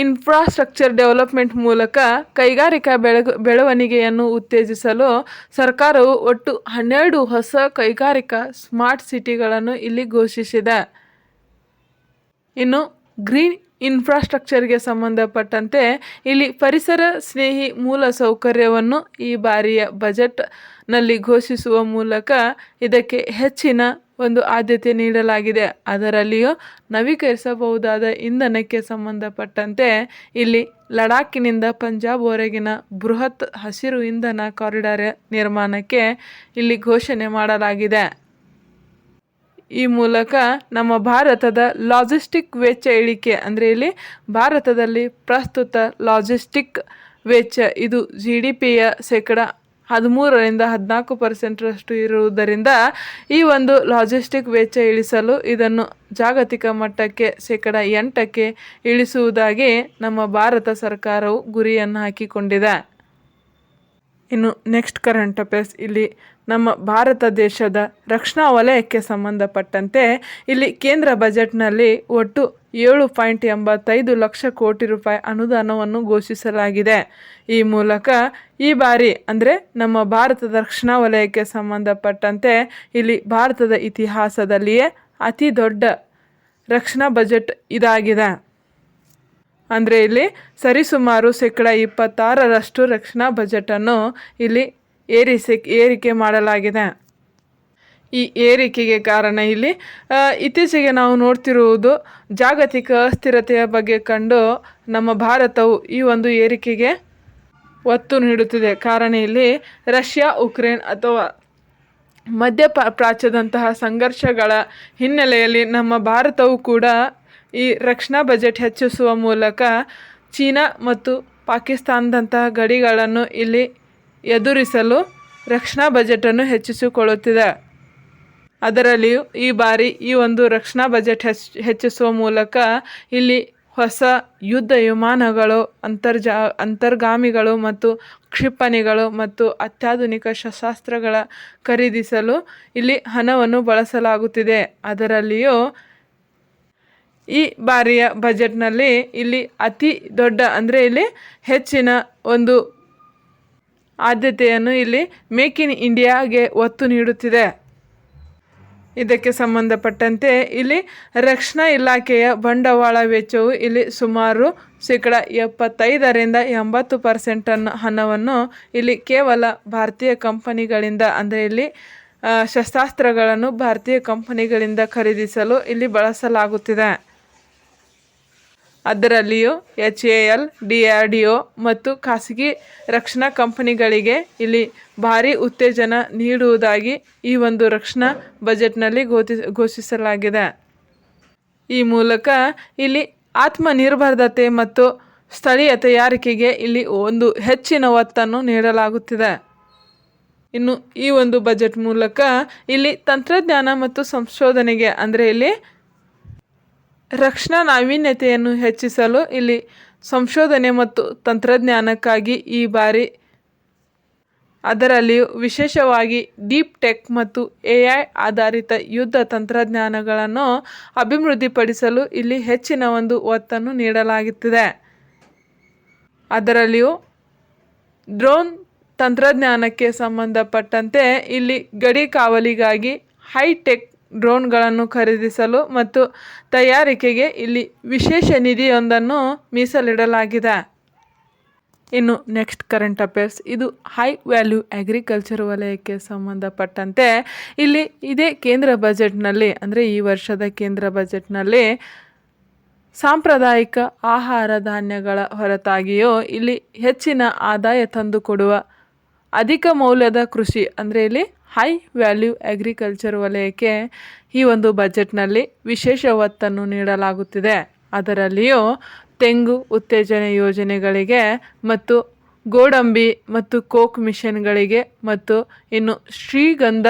ಇನ್ಫ್ರಾಸ್ಟ್ರಕ್ಚರ್ ಡೆವಲಪ್ಮೆಂಟ್ ಮೂಲಕ ಕೈಗಾರಿಕಾ ಬೆಳಗ, ಬೆಳವಣಿಗೆಯನ್ನು ಉತ್ತೇಜಿಸಲು ಸರ್ಕಾರವು ಒಟ್ಟು ಹನ್ನೆರಡು ಹೊಸ ಕೈಗಾರಿಕಾ ಸ್ಮಾರ್ಟ್ ಸಿಟಿಗಳನ್ನು ಇಲ್ಲಿ ಘೋಷಿಸಿದೆ. ಇನ್ನು ಗ್ರೀನ್ ಇನ್ಫ್ರಾಸ್ಟ್ರಕ್ಚರ್ಗೆ ಸಂಬಂಧಪಟ್ಟಂತೆ ಇಲ್ಲಿ ಪರಿಸರ ಸ್ನೇಹಿ ಮೂಲ ಸೌಕರ್ಯವನ್ನು ಈ ಬಾರಿಯ ಬಜೆಟ್ನಲ್ಲಿ ಘೋಷಿಸುವ ಮೂಲಕ ಇದಕ್ಕೆ ಹೆಚ್ಚಿನ ಒಂದು ಆದ್ಯತೆ ನೀಡಲಾಗಿದೆ. ಅದರಲ್ಲಿಯೂ ನವೀಕರಿಸಬಹುದಾದ ಇಂಧನಕ್ಕೆ ಸಂಬಂಧಪಟ್ಟಂತೆ ಇಲ್ಲಿ ಲಡಾಖಿನಿಂದ ಪಂಜಾಬ್ವರೆಗಿನ ಬೃಹತ್ ಹಸಿರು ಇಂಧನ ಕಾರಿಡಾರ್ ನಿರ್ಮಾಣಕ್ಕೆ ಇಲ್ಲಿ ಘೋಷಣೆ ಮಾಡಲಾಗಿದೆ. ಈ ಮೂಲಕ ನಮ್ಮ ಭಾರತದ ಲಾಜಿಸ್ಟಿಕ್ ವೆಚ್ಚ ಇಳಿಕೆ ಅಂದರೆ ಇಲ್ಲಿ ಭಾರತದಲ್ಲಿ ಪ್ರಸ್ತುತ ಲಾಜಿಸ್ಟಿಕ್ ವೆಚ್ಚ ಇದು ಜಿ ಡಿ ಪಿಯ ಶೇಕಡ ಹದಿಮೂರರಿಂದ ಹದಿನಾಲ್ಕು ಪರ್ಸೆಂಟ್ರಷ್ಟು ಇರುವುದರಿಂದ ಈ ಒಂದು ಲಾಜಿಸ್ಟಿಕ್ ವೆಚ್ಚ ಇಳಿಸಲು ಇದನ್ನು ಜಾಗತಿಕ ಮಟ್ಟಕ್ಕೆ ಶೇಕಡ ಎಂಟಕ್ಕೆ ಇಳಿಸುವುದಾಗಿ ನಮ್ಮ ಭಾರತ ಸರ್ಕಾರವು ಗುರಿಯನ್ನು ಹಾಕಿಕೊಂಡಿದೆ. ಇನ್ನು ನೆಕ್ಸ್ಟ್ ಕರೆಂಟ್ ಅಫೇರ್ಸ್, ಇಲ್ಲಿ ನಮ್ಮ ಭಾರತ ದೇಶದ ರಕ್ಷಣಾ ವಲಯಕ್ಕೆ ಸಂಬಂಧಪಟ್ಟಂತೆ ಇಲ್ಲಿ ಕೇಂದ್ರ ಬಜೆಟ್ನಲ್ಲಿ ಒಟ್ಟು ಏಳು ಪಾಯಿಂಟ್ ಎಂಬತ್ತೈದು ಲಕ್ಷ ಕೋಟಿ ರೂಪಾಯಿ ಅನುದಾನವನ್ನು ಘೋಷಿಸಲಾಗಿದೆ. ಈ ಮೂಲಕ ಈ ಬಾರಿ ಅಂದರೆ ನಮ್ಮ ಭಾರತದ ರಕ್ಷಣಾ ವಲಯಕ್ಕೆ ಸಂಬಂಧಪಟ್ಟಂತೆ ಇಲ್ಲಿ ಭಾರತದ ಇತಿಹಾಸದಲ್ಲಿಯೇ ಅತಿ ದೊಡ್ಡ ರಕ್ಷಣಾ ಬಜೆಟ್ ಇದಾಗಿದೆ. ಅಂದರೆ ಇಲ್ಲಿ ಸರಿಸುಮಾರು ಶೇಕಡ ಇಪ್ಪತ್ತಾರರಷ್ಟು ರಕ್ಷಣಾ ಬಜೆಟನ್ನು ಇಲ್ಲಿ ಏರಿಸಿ, ಏರಿಕೆ ಮಾಡಲಾಗಿದೆ. ಈ ಏರಿಕೆಗೆ ಕಾರಣ ಇಲ್ಲಿ ಇತ್ತೀಚೆಗೆ ನಾವು ನೋಡ್ತಿರುವುದು ಜಾಗತಿಕ ಅಸ್ಥಿರತೆಯ ಬಗ್ಗೆ ಕಂಡು ನಮ್ಮ ಭಾರತವು ಈ ಒಂದು ಏರಿಕೆಗೆ ಒತ್ತು ನೀಡುತ್ತಿದೆ. ಕಾರಣ ಇಲ್ಲಿ ರಷ್ಯಾ, ಉಕ್ರೇನ್ ಅಥವಾ ಮಧ್ಯ ಪ್ರಾಚ್ಯದಂತಹ ಸಂಘರ್ಷಗಳ ಹಿನ್ನೆಲೆಯಲ್ಲಿ ನಮ್ಮ ಭಾರತವು ಕೂಡ ಈ ರಕ್ಷಣಾ ಬಜೆಟ್ ಹೆಚ್ಚಿಸುವ ಮೂಲಕ ಚೀನಾ ಮತ್ತು ಪಾಕಿಸ್ತಾನದಂತಹ ಗಡಿಗಳನ್ನು ಇಲ್ಲಿ ಎದುರಿಸಲು ರಕ್ಷಣಾ ಬಜೆಟನ್ನು ಹೆಚ್ಚಿಸಿಕೊಳ್ಳುತ್ತಿದೆ. ಅದರಲ್ಲಿಯೂ ಈ ಬಾರಿ ಈ ಒಂದು ರಕ್ಷಣಾ ಬಜೆಟ್ ಹೆಚ್, ಹೆಚ್ಚಿಸುವ ಮೂಲಕ ಇಲ್ಲಿ ಹೊಸ ಯುದ್ಧ ವಿಮಾನಗಳು, ಅಂತರ್ಜಾ, ಅಂತರ್ಗಾಮಿಗಳು ಮತ್ತು ಕ್ಷಿಪಣಿಗಳು ಮತ್ತು ಅತ್ಯಾಧುನಿಕ ಶಸ್ತ್ರಾಸ್ತ್ರಗಳ ಖರೀದಿಸಲು ಇಲ್ಲಿ ಹಣವನ್ನು ಬಳಸಲಾಗುತ್ತಿದೆ. ಅದರಲ್ಲಿಯೂ ಈ ಬಾರಿಯ ಬಜೆಟ್ನಲ್ಲಿ ಇಲ್ಲಿ ಅತಿ ದೊಡ್ಡ ಅಂದರೆ ಇಲ್ಲಿ ಹೆಚ್ಚಿನ ಒಂದು ಆದ್ಯತೆಯನ್ನು ಇಲ್ಲಿ ಮೇಕ್ ಇನ್ ಇಂಡಿಯಾಗೆ ಒತ್ತು ನೀಡುತ್ತಿದೆ. ಇದಕ್ಕೆ ಸಂಬಂಧಪಟ್ಟಂತೆ ಇಲ್ಲಿ ರಕ್ಷಣಾ ಇಲಾಖೆಯ ಬಂಡವಾಳ ವೆಚ್ಚವು ಇಲ್ಲಿ ಸುಮಾರು ಶೇಕಡ ಎಪ್ಪತ್ತೈದರಿಂದ ಎಂಬತ್ತು ಪರ್ಸೆಂಟನ್ನು ಹಣವನ್ನು ಇಲ್ಲಿ ಕೇವಲ ಭಾರತೀಯ ಕಂಪನಿಗಳಿಂದ ಅಂದರೆ ಇಲ್ಲಿ ಶಸ್ತ್ರಾಸ್ತ್ರಗಳನ್ನು ಭಾರತೀಯ ಕಂಪನಿಗಳಿಂದ ಖರೀದಿಸಲು ಇಲ್ಲಿ ಬಳಸಲಾಗುತ್ತಿದೆ. ಅದರಲ್ಲಿಯೂ H A L D R D O ಮತ್ತು ಖಾಸಗಿ ರಕ್ಷಣಾ ಕಂಪನಿಗಳಿಗೆ ಇಲ್ಲಿ ಭಾರಿ ಉತ್ತೇಜನ ನೀಡುವುದಾಗಿ ಈ ಒಂದು ರಕ್ಷಣಾ ಬಜೆಟ್ನಲ್ಲಿ ಘೋಷಿ ಘೋಷಿಸಲಾಗಿದೆ. ಈ ಮೂಲಕ ಇಲ್ಲಿ ಆತ್ಮನಿರ್ಭರತೆ ಮತ್ತು ಸ್ಥಳೀಯ ತಯಾರಿಕೆಗೆ ಇಲ್ಲಿ ಒಂದು ಹೆಚ್ಚಿನ ಒತ್ತನ್ನು ನೀಡಲಾಗುತ್ತಿದೆ. ಇನ್ನು ಈ ಒಂದು ಬಜೆಟ್ ಮೂಲಕ ಇಲ್ಲಿ ತಂತ್ರಜ್ಞಾನ ಮತ್ತು ಸಂಶೋಧನೆಗೆ, ಅಂದರೆ ಇಲ್ಲಿ ರಕ್ಷಣಾ ನಾವೀನ್ಯತೆಯನ್ನು ಹೆಚ್ಚಿಸಲು ಇಲ್ಲಿ ಸಂಶೋಧನೆ ಮತ್ತು ತಂತ್ರಜ್ಞಾನಕ್ಕಾಗಿ ಈ ಬಾರಿ ಅದರಲ್ಲಿಯೂ ವಿಶೇಷವಾಗಿ ಡೀಪ್ ಟೆಕ್ ಮತ್ತು ಎ ಐ ಆಧಾರಿತ ಯುದ್ಧ ತಂತ್ರಜ್ಞಾನಗಳನ್ನು ಅಭಿವೃದ್ಧಿಪಡಿಸಲು ಇಲ್ಲಿ ಹೆಚ್ಚಿನ ಒಂದು ಒತ್ತನ್ನು ನೀಡಲಾಗುತ್ತಿದೆ. ಅದರಲ್ಲಿಯೂ ಡ್ರೋನ್ ತಂತ್ರಜ್ಞಾನಕ್ಕೆ ಸಂಬಂಧಪಟ್ಟಂತೆ ಇಲ್ಲಿ ಗಡಿ ಕಾವಲಿಗಾಗಿ ಹೈಟೆಕ್ ಡ್ರೋನ್ಗಳನ್ನು ಖರೀದಿಸಲು ಮತ್ತು ತಯಾರಿಕೆಗೆ ಇಲ್ಲಿ ವಿಶೇಷ ನಿಧಿಯೊಂದನ್ನು ಮೀಸಲಿಡಲಾಗಿದೆ. ಇನ್ನು ನೆಕ್ಸ್ಟ್ ಕರೆಂಟ್ ಅಫೇರ್ಸ್. ಇದು ಹೈ ವ್ಯಾಲ್ಯೂ ಅಗ್ರಿಕಲ್ಚರ್ ವಲಯಕ್ಕೆ ಸಂಬಂಧಪಟ್ಟಂತೆ ಇಲ್ಲಿ ಇದೇ ಕೇಂದ್ರ ಬಜೆಟ್ನಲ್ಲಿ, ಅಂದರೆ ಈ ವರ್ಷದ ಕೇಂದ್ರ ಬಜೆಟ್ನಲ್ಲಿ ಸಾಂಪ್ರದಾಯಿಕ ಆಹಾರ ಧಾನ್ಯಗಳ ಹೊರತಾಗಿಯೂ ಇಲ್ಲಿ ಹೆಚ್ಚಿನ ಆದಾಯ ತಂದುಕೊಡುವ ಅಧಿಕ ಮೌಲ್ಯದ ಕೃಷಿ, ಅಂದರೆ ಇಲ್ಲಿ ಹೈ ವ್ಯಾಲ್ಯೂ ಅಗ್ರಿಕಲ್ಚರ್ ವಲಯಕ್ಕೆ ಈ ಒಂದು ಬಜೆಟ್ನಲ್ಲಿ ವಿಶೇಷ ಒತ್ತನ್ನು ನೀಡಲಾಗುತ್ತಿದೆ. ಅದರಲ್ಲಿಯೂ ತೆಂಗು ಉತ್ತೇಜನ ಯೋಜನೆಗಳಿಗೆ ಮತ್ತು ಗೋಡಂಬಿ ಮತ್ತು ಕೋಕ್ ಮಿಷನ್ಗಳಿಗೆ ಮತ್ತು ಇನ್ನು ಶ್ರೀಗಂಧ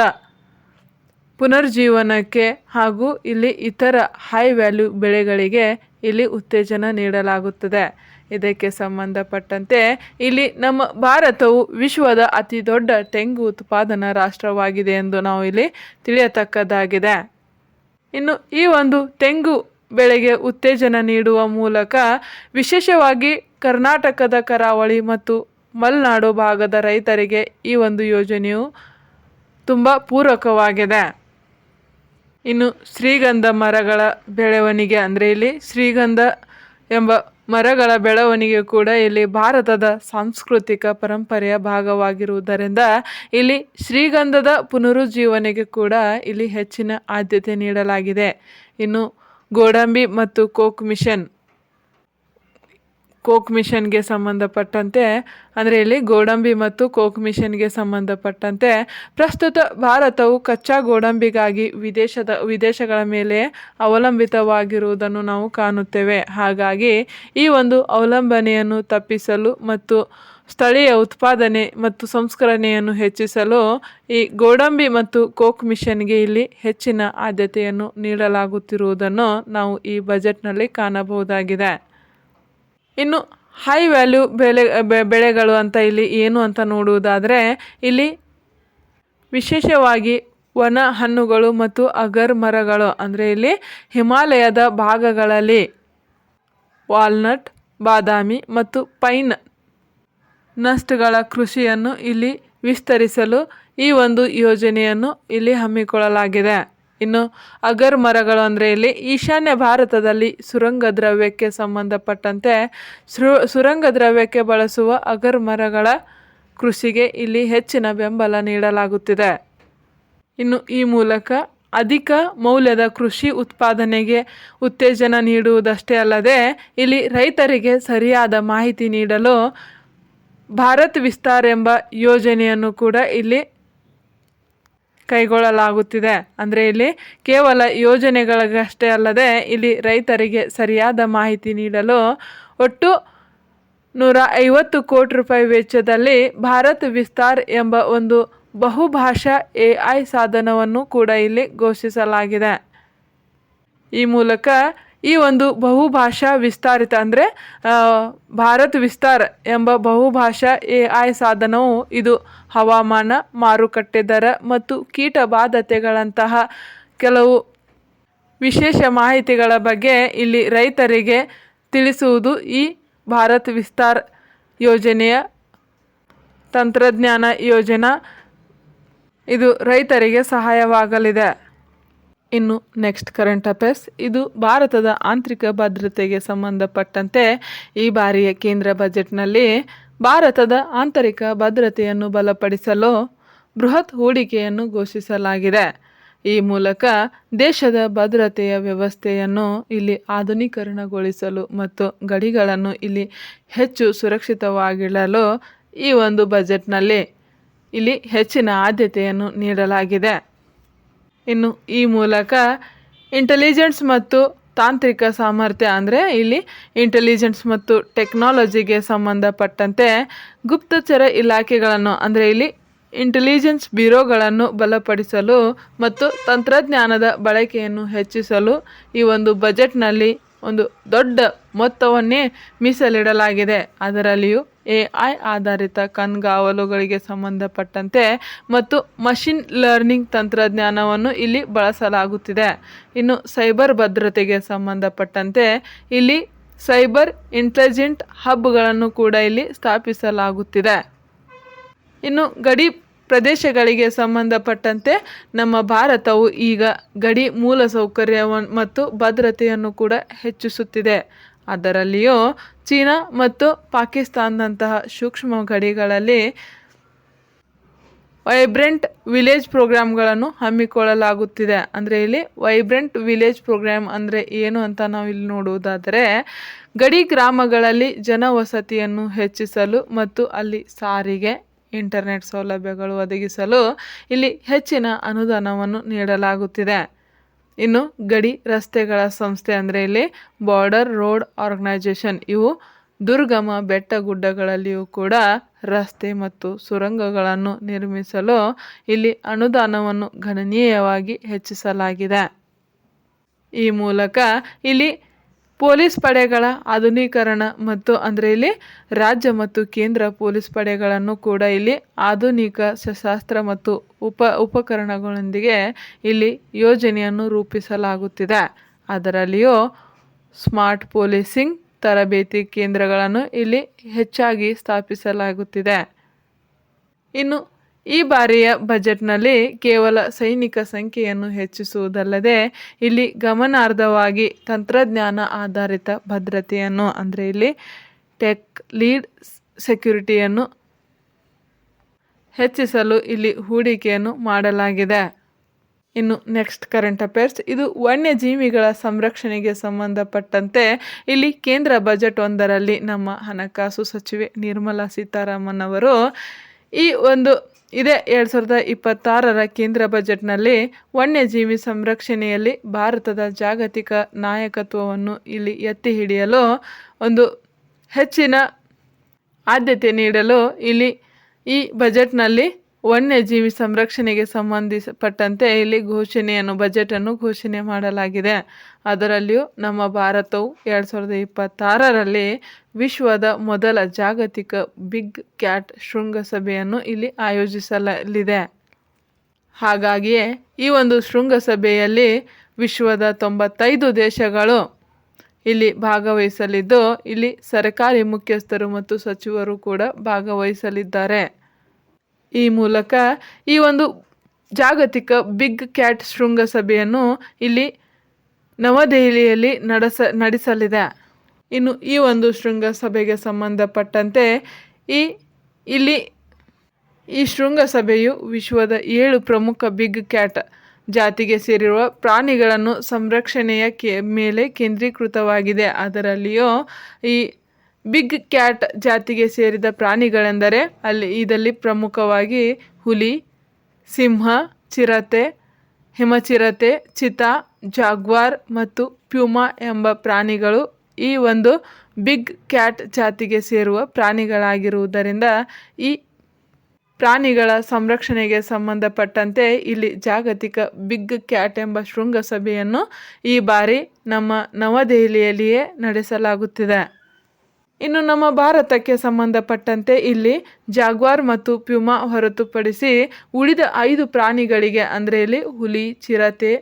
ಪುನರ್ಜೀವನಕ್ಕೆ ಹಾಗೂ ಇಲ್ಲಿ ಇತರ ಹೈ ವ್ಯಾಲ್ಯೂ ಬೆಳೆಗಳಿಗೆ ಇಲ್ಲಿ ಉತ್ತೇಜನ ನೀಡಲಾಗುತ್ತದೆ. ಇದಕ್ಕೆ ಸಂಬಂಧಪಟ್ಟಂತೆ ಇಲ್ಲಿ ನಮ್ಮ ಭಾರತವು ವಿಶ್ವದ ಅತಿ ದೊಡ್ಡ ತೆಂಗು ಉತ್ಪಾದನಾ ರಾಷ್ಟ್ರವಾಗಿದೆ ಎಂದು ನಾವು ಇಲ್ಲಿ ತಿಳಿಯತಕ್ಕದ್ದಾಗಿದೆ. ಇನ್ನು ಈ ಒಂದು ತೆಂಗು ಬೆಳೆಗೆ ಉತ್ತೇಜನ ನೀಡುವ ಮೂಲಕ ವಿಶೇಷವಾಗಿ ಕರ್ನಾಟಕದ ಕರಾವಳಿ ಮತ್ತು ಮಲೆನಾಡು ಭಾಗದ ರೈತರಿಗೆ ಈ ಒಂದು ಯೋಜನೆಯು ತುಂಬ ಪೂರಕವಾಗಿದೆ. ಇನ್ನು ಶ್ರೀಗಂಧ ಮರಗಳ ಬೆಳವಣಿಗೆ ಅಂದರೆ ಇಲ್ಲಿ ಶ್ರೀಗಂಧ ಎಂಬ ಮರಗಳ ಬೆಳವಣಿಗೆ ಕೂಡ ಇಲ್ಲಿ ಭಾರತದ ಸಾಂಸ್ಕೃತಿಕ ಪರಂಪರೆಯ ಭಾಗವಾಗಿರುವುದರಿಂದ ಇಲ್ಲಿ ಶ್ರೀಗಂಧದ ಪುನರುಜ್ಜೀವನೆಗೆ ಕೂಡ ಇಲ್ಲಿ ಹೆಚ್ಚಿನ ಆದ್ಯತೆ ನೀಡಲಾಗಿದೆ. ಇನ್ನು ಗೋಡಂಬಿ ಮತ್ತು ಕೋಕ್ ಮಿಷನ್ ಕೋಕ್ ಮಿಷನ್ಗೆ ಸಂಬಂಧಪಟ್ಟಂತೆ, ಅಂದರೆ ಇಲ್ಲಿ ಗೋಡಂಬಿ ಮತ್ತು ಕೋಕ್ ಮಿಷನ್ಗೆ ಸಂಬಂಧಪಟ್ಟಂತೆ, ಪ್ರಸ್ತುತ ಭಾರತವು ಕಚ್ಚಾ ಗೋಡಂಬಿಗಾಗಿ ವಿದೇಶದ, ವಿದೇಶಗಳ ಮೇಲೆ ಅವಲಂಬಿತವಾಗಿರುವುದನ್ನು ನಾವು ಕಾಣುತ್ತೇವೆ. ಹಾಗಾಗಿ ಈ ಒಂದು ಅವಲಂಬನೆಯನ್ನು ತಪ್ಪಿಸಲು ಮತ್ತು ಸ್ಥಳೀಯ ಉತ್ಪಾದನೆ ಮತ್ತು ಸಂಸ್ಕರಣೆಯನ್ನು ಹೆಚ್ಚಿಸಲು ಈ ಗೋಡಂಬಿ ಮತ್ತು ಕೋಕ್ ಮಿಷನ್ಗೆ ಇಲ್ಲಿ ಹೆಚ್ಚಿನ ಆದ್ಯತೆಯನ್ನು ನೀಡಲಾಗುತ್ತಿರುವುದನ್ನು ನಾವು ಈ ಬಜೆಟ್ನಲ್ಲಿ ಕಾಣಬಹುದಾಗಿದೆ. ಇನ್ನು ಹೈ ವ್ಯಾಲ್ಯೂ ಬೆಲೆ ಬೆಳೆಗಳು ಅಂತ ಇಲ್ಲಿ ಏನು ಅಂತ ನೋಡುವುದಾದರೆ ಇಲ್ಲಿ ವಿಶೇಷವಾಗಿ ವನ ಹಣ್ಣುಗಳು ಮತ್ತು ಅಗರ್ ಮರಗಳು, ಅಂದರೆ ಇಲ್ಲಿ ಹಿಮಾಲಯದ ಭಾಗಗಳಲ್ಲಿ ವಾಲ್ನಟ್ ಬಾದಾಮಿ ಮತ್ತು ಪೈನ್ ನಸ್ಟ್ಗಳ ಕೃಷಿಯನ್ನು ಇಲ್ಲಿ ವಿಸ್ತರಿಸಲು ಈ ಒಂದು ಯೋಜನೆಯನ್ನು ಇಲ್ಲಿ ಹಮ್ಮಿಕೊಳ್ಳಲಾಗಿದೆ. ಇನ್ನು ಅಗರ್ ಮರಗಳು ಅಂದರೆ ಇಲ್ಲಿ ಈಶಾನ್ಯ ಭಾರತದಲ್ಲಿ ಸುರಂಗ ದ್ರವ್ಯಕ್ಕೆ ಸಂಬಂಧಪಟ್ಟಂತೆ ಸುರಂಗ ದ್ರವ್ಯಕ್ಕೆ ಬಳಸುವ ಅಗರ್ ಮರಗಳ ಕೃಷಿಗೆ ಇಲ್ಲಿ ಹೆಚ್ಚಿನ ಬೆಂಬಲ ನೀಡಲಾಗುತ್ತಿದೆ. ಇನ್ನು ಈ ಮೂಲಕ ಅಧಿಕ ಮೌಲ್ಯದ ಕೃಷಿ ಉತ್ಪಾದನೆಗೆ ಉತ್ತೇಜನ ನೀಡುವುದಷ್ಟೇ ಅಲ್ಲದೆ ಇಲ್ಲಿ ರೈತರಿಗೆ ಸರಿಯಾದ ಮಾಹಿತಿ ನೀಡಲು ಭಾರತ್ ವಿಸ್ತಾರ್ ಎಂಬ ಯೋಜನೆಯನ್ನು ಕೂಡ ಇಲ್ಲಿ ಕೈಗೊಳ್ಳಲಾಗುತ್ತಿದೆ. ಅಂದರೆ ಇಲ್ಲಿ ಕೇವಲ ಯೋಜನೆಗಳಿಗಷ್ಟೇ ಅಲ್ಲದೆ ಇಲ್ಲಿ ರೈತರಿಗೆ ಸರಿಯಾದ ಮಾಹಿತಿ ನೀಡಲು ಒಟ್ಟು ನೂರ ಐವತ್ತು ಕೋಟಿ ರೂಪಾಯಿ ವೆಚ್ಚದಲ್ಲಿ ಭಾರತ್ ವಿಸ್ತಾರ್ ಎಂಬ ಒಂದು ಬಹುಭಾಷಾ ಎ ಐ ಸಾಧನವನ್ನು ಕೂಡ ಇಲ್ಲಿ ಘೋಷಿಸಲಾಗಿದೆ. ಈ ಮೂಲಕ ಈ ಒಂದು ಬಹುಭಾಷಾ ವಿಸ್ತಾರಿತ ಅಂದರೆ ಭಾರತ್ ವಿಸ್ತಾರ್ ಎಂಬ ಬಹುಭಾಷಾ ಎ ಐ ಸಾಧನವು ಇದು ಹವಾಮಾನ, ಮಾರುಕಟ್ಟೆ ದರ ಮತ್ತು ಕೀಟ ಬಾಧತೆಗಳಂತಹ ಕೆಲವು ವಿಶೇಷ ಮಾಹಿತಿಗಳ ಬಗ್ಗೆ ಇಲ್ಲಿ ರೈತರಿಗೆ ತಿಳಿಸುವುದು ಈ ಭಾರತ್ ವಿಸ್ತಾರ್ ಯೋಜನೆಯ ತಂತ್ರಜ್ಞಾನ ಯೋಜನಾ. ಇದು ರೈತರಿಗೆ ಸಹಾಯವಾಗಲಿದೆ. ಇನ್ನು ನೆಕ್ಸ್ಟ್ ಕರೆಂಟ್ ಅಫೇರ್ಸ್ ಇದು ಭಾರತದ ಆಂತರಿಕ ಭದ್ರತೆಗೆ ಸಂಬಂಧಪಟ್ಟಂತೆ ಈ ಬಾರಿಯ ಕೇಂದ್ರ ಬಜೆಟ್ನಲ್ಲಿ ಭಾರತದ ಆಂತರಿಕ ಭದ್ರತೆಯನ್ನು ಬಲಪಡಿಸಲು ಬೃಹತ್ ಹೂಡಿಕೆಯನ್ನು ಘೋಷಿಸಲಾಗಿದೆ. ಈ ಮೂಲಕ ದೇಶದ ಭದ್ರತೆಯ ವ್ಯವಸ್ಥೆಯನ್ನು ಇಲ್ಲಿ ಆಧುನೀಕರಣಗೊಳಿಸಲು ಮತ್ತು ಗಡಿಗಳನ್ನು ಇಲ್ಲಿ ಹೆಚ್ಚು ಸುರಕ್ಷಿತವಾಗಿಡಲು ಈ ಒಂದು ಬಜೆಟ್ನಲ್ಲಿ ಇಲ್ಲಿ ಹೆಚ್ಚಿನ ಆದ್ಯತೆಯನ್ನು ನೀಡಲಾಗಿದೆ. ಇನ್ನು ಈ ಮೂಲಕ ಇಂಟೆಲಿಜೆನ್ಸ್ ಮತ್ತು ತಾಂತ್ರಿಕ ಸಾಮರ್ಥ್ಯ ಅಂದರೆ ಇಲ್ಲಿ ಇಂಟೆಲಿಜೆನ್ಸ್ ಮತ್ತು ಟೆಕ್ನಾಲಜಿಗೆ ಸಂಬಂಧಪಟ್ಟಂತೆ ಗುಪ್ತಚರ ಇಲಾಖೆಗಳನ್ನು ಅಂದರೆ ಇಲ್ಲಿ ಇಂಟೆಲಿಜೆನ್ಸ್ ಬ್ಯೂರೋಗಳನ್ನು ಬಲಪಡಿಸಲು ಮತ್ತು ತಂತ್ರಜ್ಞಾನದ ಬಳಕೆಯನ್ನು ಹೆಚ್ಚಿಸಲು ಈ ಒಂದು ಬಜೆಟ್ನಲ್ಲಿ ಒಂದು ದೊಡ್ಡ ಮೊತ್ತವನ್ನೇ ಮೀಸಲಿಡಲಾಗಿದೆ. ಅದರಲ್ಲಿಯೂ ಎ ಐ ಆಧಾರಿತ ಕಣ್ಗಾವಲುಗಳಿಗೆ ಸಂಬಂಧಪಟ್ಟಂತೆ ಮತ್ತು ಮಷಿನ್ ಲರ್ನಿಂಗ್ ತಂತ್ರಜ್ಞಾನವನ್ನು ಇಲ್ಲಿ ಬಳಸಲಾಗುತ್ತಿದೆ. ಇನ್ನು ಸೈಬರ್ ಭದ್ರತೆಗೆ ಸಂಬಂಧಪಟ್ಟಂತೆ ಇಲ್ಲಿ ಸೈಬರ್ ಇಂಟೆಲಿಜೆಂಟ್ ಹಬ್ಗಳನ್ನು ಕೂಡ ಇಲ್ಲಿ ಸ್ಥಾಪಿಸಲಾಗುತ್ತಿದೆ. ಇನ್ನು ಗಡಿ ಪ್ರದೇಶಗಳಿಗೆ ಸಂಬಂಧಪಟ್ಟಂತೆ ನಮ್ಮ ಭಾರತವು ಈಗ ಗಡಿ ಮೂಲಸೌಕರ್ಯ ಮತ್ತು ಭದ್ರತೆಯನ್ನು ಕೂಡ ಹೆಚ್ಚಿಸುತ್ತಿದೆ. ಅದರಲ್ಲಿಯೂ ಚೀನಾ ಮತ್ತು ಪಾಕಿಸ್ತಾನದಂತಹ ಸೂಕ್ಷ್ಮ ಗಡಿಗಳಲ್ಲಿ ವೈಬ್ರೆಂಟ್ ವಿಲೇಜ್ ಪ್ರೋಗ್ರಾಮ್ಗಳನ್ನು ಹಮ್ಮಿಕೊಳ್ಳಲಾಗುತ್ತಿದೆ. ಅಂದರೆ ಇಲ್ಲಿ ವೈಬ್ರೆಂಟ್ ವಿಲೇಜ್ ಪ್ರೋಗ್ರಾಮ್ ಅಂದರೆ ಏನು ಅಂತ ನಾವು ಇಲ್ಲಿ ನೋಡುವುದಾದರೆ, ಗಡಿ ಗ್ರಾಮಗಳಲ್ಲಿ ಜನವಸತಿಯನ್ನು ಹೆಚ್ಚಿಸಲು ಮತ್ತು ಅಲ್ಲಿ ಸಾರಿಗೆ ಇಂಟರ್ನೆಟ್ ಸೌಲಭ್ಯಗಳು ಒದಗಿಸಲು ಇಲ್ಲಿ ಹೆಚ್ಚಿನ ಅನುದಾನವನ್ನು ನೀಡಲಾಗುತ್ತಿದೆ. ಇನ್ನು ಗಡಿ ರಸ್ತೆಗಳ ಸಂಸ್ಥೆ ಅಂದರೆ ಇಲ್ಲಿ ಬಾರ್ಡರ್ ರೋಡ್ ಆರ್ಗನೈಜೇಷನ್ ಇವು ದುರ್ಗಮ ಬೆಟ್ಟ ಗುಡ್ಡಗಳಲ್ಲಿಯೂ ಕೂಡ ರಸ್ತೆ ಮತ್ತು ಸುರಂಗಗಳನ್ನು ನಿರ್ಮಿಸಲು ಇಲ್ಲಿ ಅನುದಾನವನ್ನು ಗಣನೀಯವಾಗಿ ಹೆಚ್ಚಿಸಲಾಗಿದೆ. ಈ ಮೂಲಕ ಇಲ್ಲಿ ಪೊಲೀಸ್ ಪಡೆಗಳ ಆಧುನೀಕರಣ ಮತ್ತು ಅಂದರೆ ಇಲ್ಲಿ ರಾಜ್ಯ ಮತ್ತು ಕೇಂದ್ರ ಪೊಲೀಸ್ ಪಡೆಗಳನ್ನು ಕೂಡ ಇಲ್ಲಿ ಆಧುನಿಕ ಶಸ್ತ್ರಾಸ್ತ್ರ ಮತ್ತು ಉಪ ಉಪಕರಣಗಳೊಂದಿಗೆ ಇಲ್ಲಿ ಯೋಜನೆಯನ್ನು ರೂಪಿಸಲಾಗುತ್ತಿದೆ. ಅದರಲ್ಲಿಯೂ ಸ್ಮಾರ್ಟ್ ಪೊಲೀಸಿಂಗ್ ತರಬೇತಿ ಕೇಂದ್ರಗಳನ್ನು ಇಲ್ಲಿ ಹೆಚ್ಚಾಗಿ ಸ್ಥಾಪಿಸಲಾಗುತ್ತಿದೆ. ಇನ್ನು ಈ ಬಾರಿಯ ಬಜೆಟ್ನಲ್ಲಿ ಕೇವಲ ಸೈನಿಕ ಸಂಖ್ಯೆಯನ್ನು ಹೆಚ್ಚಿಸುವುದಲ್ಲದೆ, ಇಲ್ಲಿ ಗಮನಾರ್ಹವಾಗಿ ತಂತ್ರಜ್ಞಾನ ಆಧಾರಿತ ಭದ್ರತೆಯನ್ನು, ಅಂದರೆ ಇಲ್ಲಿ ಟೆಕ್ ಲೀಡ್ ಸೆಕ್ಯುರಿಟಿಯನ್ನು ಹೆಚ್ಚಿಸಲು ಇಲ್ಲಿ ಹೂಡಿಕೆಯನ್ನು ಮಾಡಲಾಗಿದೆ. ಇನ್ನು ನೆಕ್ಸ್ಟ್ ಕರೆಂಟ್ ಅಫೇರ್ಸ್, ಇದು ವನ್ಯಜೀವಿಗಳ ಸಂರಕ್ಷಣೆಗೆ ಸಂಬಂಧಪಟ್ಟಂತೆ ಇಲ್ಲಿ ಕೇಂದ್ರ ಬಜೆಟ್ ಒಂದರಲ್ಲಿ ನಮ್ಮ ಹಣಕಾಸು ಸಚಿವೆ ನಿರ್ಮಲಾ ಸೀತಾರಾಮನ್ ಅವರು ಈ ಒಂದು ಇದೇ ಎರಡು ಸಾವಿರದ ಇಪ್ಪತ್ತಾರರ ಕೇಂದ್ರ ಬಜೆಟ್ನಲ್ಲಿ ವನ್ಯಜೀವಿ ಸಂರಕ್ಷಣೆಯಲ್ಲಿ ಭಾರತದ ಜಾಗತಿಕ ನಾಯಕತ್ವವನ್ನು ಇಲ್ಲಿ ಎತ್ತಿ ಹಿಡಿಯಲು ಒಂದು ಹೆಚ್ಚಿನ ಆದ್ಯತೆ ನೀಡಲು ಇಲ್ಲಿ ಈ ಬಜೆಟ್ನಲ್ಲಿ ವನ್ಯಜೀವಿ ಸಂರಕ್ಷಣೆಗೆ ಸಂಬಂಧಿಸಪಟ್ಟಂತೆ ಇಲ್ಲಿ ಘೋಷಣೆಯನ್ನು, ಬಜೆಟನ್ನು ಘೋಷಣೆ ಮಾಡಲಾಗಿದೆ. ಅದರಲ್ಲಿಯೂ ನಮ್ಮ ಭಾರತವು ಎರಡು ಸಾವಿರದ ಇಪ್ಪತ್ತಾರರಲ್ಲಿ ವಿಶ್ವದ ಮೊದಲ ಜಾಗತಿಕ ಬಿಗ್ ಕ್ಯಾಟ್ ಶೃಂಗಸಭೆಯನ್ನು ಇಲ್ಲಿ ಆಯೋಜಿಸಲಿದೆ. ಹಾಗಾಗಿಯೇ ಈ ಒಂದು ಶೃಂಗಸಭೆಯಲ್ಲಿ ವಿಶ್ವದ ತೊಂಬತ್ತೈದು ದೇಶಗಳು ಇಲ್ಲಿ ಭಾಗವಹಿಸಲಿದ್ದು, ಇಲ್ಲಿ ಸರ್ಕಾರಿ ಮುಖ್ಯಸ್ಥರು ಮತ್ತು ಸಚಿವರು ಕೂಡ ಭಾಗವಹಿಸಲಿದ್ದಾರೆ. ಈ ಮೂಲಕ ಈ ಒಂದು ಜಾಗತಿಕ ಬಿಗ್ ಕ್ಯಾಟ್ ಶೃಂಗಸಭೆಯನ್ನು ಇಲ್ಲಿ ನವದೆಹಲಿಯಲ್ಲಿ ನಡೆಸ, ನಡೆಸಲಿದೆ. ಇನ್ನು ಈ ಒಂದು ಶೃಂಗಸಭೆಗೆ ಸಂಬಂಧಪಟ್ಟಂತೆ ಈ, ಇಲ್ಲಿ ಈ ಶೃಂಗಸಭೆಯು ವಿಶ್ವದ ಏಳು ಪ್ರಮುಖ ಬಿಗ್ ಕ್ಯಾಟ್ ಜಾತಿಗೆ ಸೇರಿರುವ ಪ್ರಾಣಿಗಳನ್ನು ಸಂರಕ್ಷಣೆಯ ಕೆ, ಮೇಲೆ ಕೇಂದ್ರೀಕೃತವಾಗಿದೆ. ಅದರಲ್ಲಿಯೂ ಈ ಬಿಗ್ ಕ್ಯಾಟ್ ಜಾತಿಗೆ ಸೇರಿದ ಪ್ರಾಣಿಗಳೆಂದರೆ ಅಲ್ಲಿ ಇದರಲ್ಲಿ ಪ್ರಮುಖವಾಗಿ ಹುಲಿ, ಸಿಂಹ, ಚಿರತೆ, ಹಿಮಚಿರತೆ, ಚಿತಾ, ಜಾಗ್ವಾರ್ ಮತ್ತು ಪ್ಯೂಮಾ ಎಂಬ ಪ್ರಾಣಿಗಳು ಈ ಒಂದು ಬಿಗ್ ಕ್ಯಾಟ್ ಜಾತಿಗೆ ಸೇರುವ ಪ್ರಾಣಿಗಳಾಗಿರುವುದರಿಂದ ಈ ಪ್ರಾಣಿಗಳ ಸಂರಕ್ಷಣೆಗೆ ಸಂಬಂಧಪಟ್ಟಂತೆ ಇಲ್ಲಿ ಜಾಗತಿಕ ಬಿಗ್ ಕ್ಯಾಟ್ ಎಂಬ ಶೃಂಗಸಭೆಯನ್ನು ಈ ಬಾರಿ ನಮ್ಮ ನವದೆಹಲಿಯಲ್ಲಿಯೇ ನಡೆಸಲಾಗುತ್ತಿದೆ. ಇನ್ನು ನಮ್ಮ ಭಾರತಕ್ಕೆ ಸಂಬಂಧಪಟ್ಟಂತೆ ಇಲ್ಲಿ ಜಾಗ್ವಾರ್ ಮತ್ತು ಪ್ಯೂಮಾ ಹೊರತುಪಡಿಸಿ ಉಳಿದ ಐದು ಪ್ರಾಣಿಗಳಿಗೆ, ಅಂದರೆ ಇಲ್ಲಿ ಹುಲಿ, ಚಿರತೆ,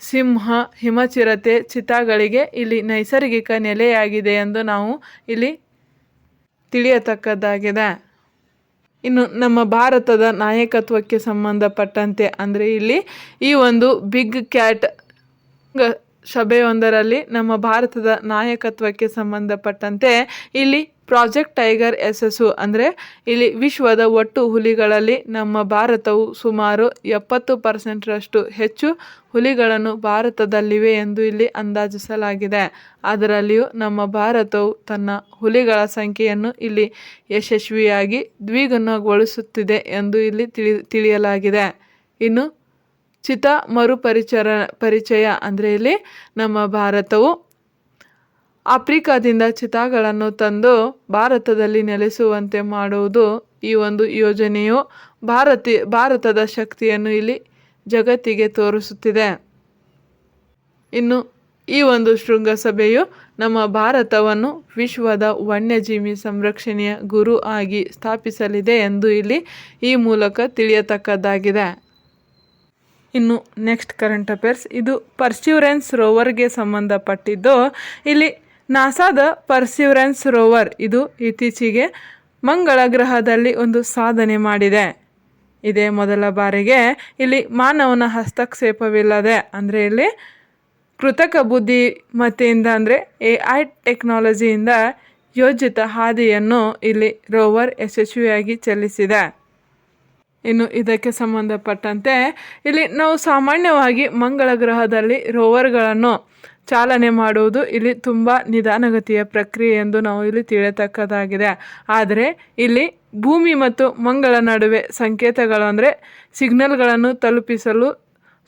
ಸಿಂಹ, ಹಿಮಚಿರತೆ, ಚಿತಾಗಳಿಗೆ ಇಲ್ಲಿ ನೈಸರ್ಗಿಕ ನೆಲೆಯಾಗಿದೆ ಎಂದು ನಾವು ಇಲ್ಲಿ ತಿಳಿಯತಕ್ಕದ್ದಾಗಿದೆ. ಇನ್ನು ನಮ್ಮ ಭಾರತದ ನಾಯಕತ್ವಕ್ಕೆ ಸಂಬಂಧಪಟ್ಟಂತೆ, ಅಂದರೆ ಇಲ್ಲಿ ಈ ಒಂದು ಬಿಗ್ ಕ್ಯಾಟ್ ಸಭೆಯೊಂದರಲ್ಲಿ ನಮ್ಮ ಭಾರತದ ನಾಯಕತ್ವಕ್ಕೆ ಸಂಬಂಧಪಟ್ಟಂತೆ ಇಲ್ಲಿ ಪ್ರಾಜೆಕ್ಟ್ ಟೈಗರ್ ಯಶಸ್ಸು ಅಂದರೆ ಇಲ್ಲಿ ವಿಶ್ವದ ಒಟ್ಟು ಹುಲಿಗಳಲ್ಲಿ ನಮ್ಮ ಭಾರತವು ಸುಮಾರು ಎಪ್ಪತ್ತು ಪರ್ಸೆಂಟ್ರಷ್ಟು ಹೆಚ್ಚು ಹುಲಿಗಳನ್ನು ಭಾರತದಲ್ಲಿವೆ ಎಂದು ಇಲ್ಲಿ ಅಂದಾಜಿಸಲಾಗಿದೆ. ಅದರಲ್ಲಿಯೂ ನಮ್ಮ ಭಾರತವು ತನ್ನ ಹುಲಿಗಳ ಸಂಖ್ಯೆಯನ್ನು ಇಲ್ಲಿ ಯಶಸ್ವಿಯಾಗಿ ದ್ವಿಗುಣಗೊಳಿಸುತ್ತಿದೆ ಎಂದು ಇಲ್ಲಿ ತಿಳಿ, ತಿಳಿಯಲಾಗಿದೆ. ಇನ್ನು ಚಿತಾ ಮರುಪರಿಚರ, ಪರಿಚಯ ಅಂದರೆ ಇಲ್ಲಿ ನಮ್ಮ ಭಾರತವು ಆಫ್ರಿಕಾದಿಂದ ಚಿತಾಗಳನ್ನು ತಂದು ಭಾರತದಲ್ಲಿ ನೆಲೆಸುವಂತೆ ಮಾಡುವುದು ಈ ಒಂದು ಯೋಜನೆಯು ಭಾರತಿ, ಭಾರತದ ಶಕ್ತಿಯನ್ನು ಇಲ್ಲಿ ಜಗತ್ತಿಗೆ ತೋರಿಸುತ್ತಿದೆ. ಇನ್ನು ಈ ಒಂದು ಶೃಂಗಸಭೆಯು ನಮ್ಮ ಭಾರತವನ್ನು ವಿಶ್ವದ ವನ್ಯಜೀವಿ ಸಂರಕ್ಷಣೆಯ ಗುರು ಆಗಿ ಸ್ಥಾಪಿಸಲಿದೆ ಎಂದು ಇಲ್ಲಿ ಈ ಮೂಲಕ ತಿಳಿಯತಕ್ಕದ್ದಾಗಿದೆ. ಇನ್ನು ನೆಕ್ಸ್ಟ್ ಕರೆಂಟ್ ಅಫೇರ್ಸ್. ಇದು ಪರ್ಸ್ಯೂರೆನ್ಸ್ ರೋವರ್ಗೆ ಸಂಬಂಧಪಟ್ಟಿದ್ದು. ಇಲ್ಲಿ ನಾಸಾದ ಪರ್ಸ್ಯೂರೆನ್ಸ್ ರೋವರ್ ಇದು ಇತ್ತೀಚೆಗೆ ಮಂಗಳ ಗ್ರಹದಲ್ಲಿ ಒಂದು ಸಾಧನೆ ಮಾಡಿದೆ. ಇದೇ ಮೊದಲ ಬಾರಿಗೆ. ಇಲ್ಲಿ ಮಾನವನ ಹಸ್ತಕ್ಷೇಪವಿಲ್ಲದೆ ಅಂದರೆ ಇಲ್ಲಿ ಕೃತಕ ಬುದ್ಧಿಮತ್ತೆಯಿಂದ ಅಂದರೆ ಎ ಐ ಟೆಕ್ನಾಲಜಿಯಿಂದ ಯೋಜಿತ ಹಾದಿಯನ್ನು ಇಲ್ಲಿ ರೋವರ್ ಯಶಸ್ವಿಯಾಗಿ ಚಲಿಸಿದೆ. ಇನ್ನು ಇದಕ್ಕೆ ಸಂಬಂಧಪಟ್ಟಂತೆ ಇಲ್ಲಿ ನಾವು ಸಾಮಾನ್ಯವಾಗಿ ಮಂಗಳ ಗ್ರಹದಲ್ಲಿ ರೋವರ್ಗಳನ್ನು ಚಾಲನೆ ಮಾಡುವುದು ಇಲ್ಲಿ ತುಂಬ ನಿಧಾನಗತಿಯ ಪ್ರಕ್ರಿಯೆ ಎಂದು ನಾವು ಇಲ್ಲಿ ತಿಳಿಯತಕ್ಕದಾಗಿದೆ ಆದರೆ ಇಲ್ಲಿ ಭೂಮಿ ಮತ್ತು ಮಂಗಳ ನಡುವೆ ಸಂಕೇತಗಳು ಅಂದರೆ ಸಿಗ್ನಲ್ಗಳನ್ನು ತಲುಪಿಸಲು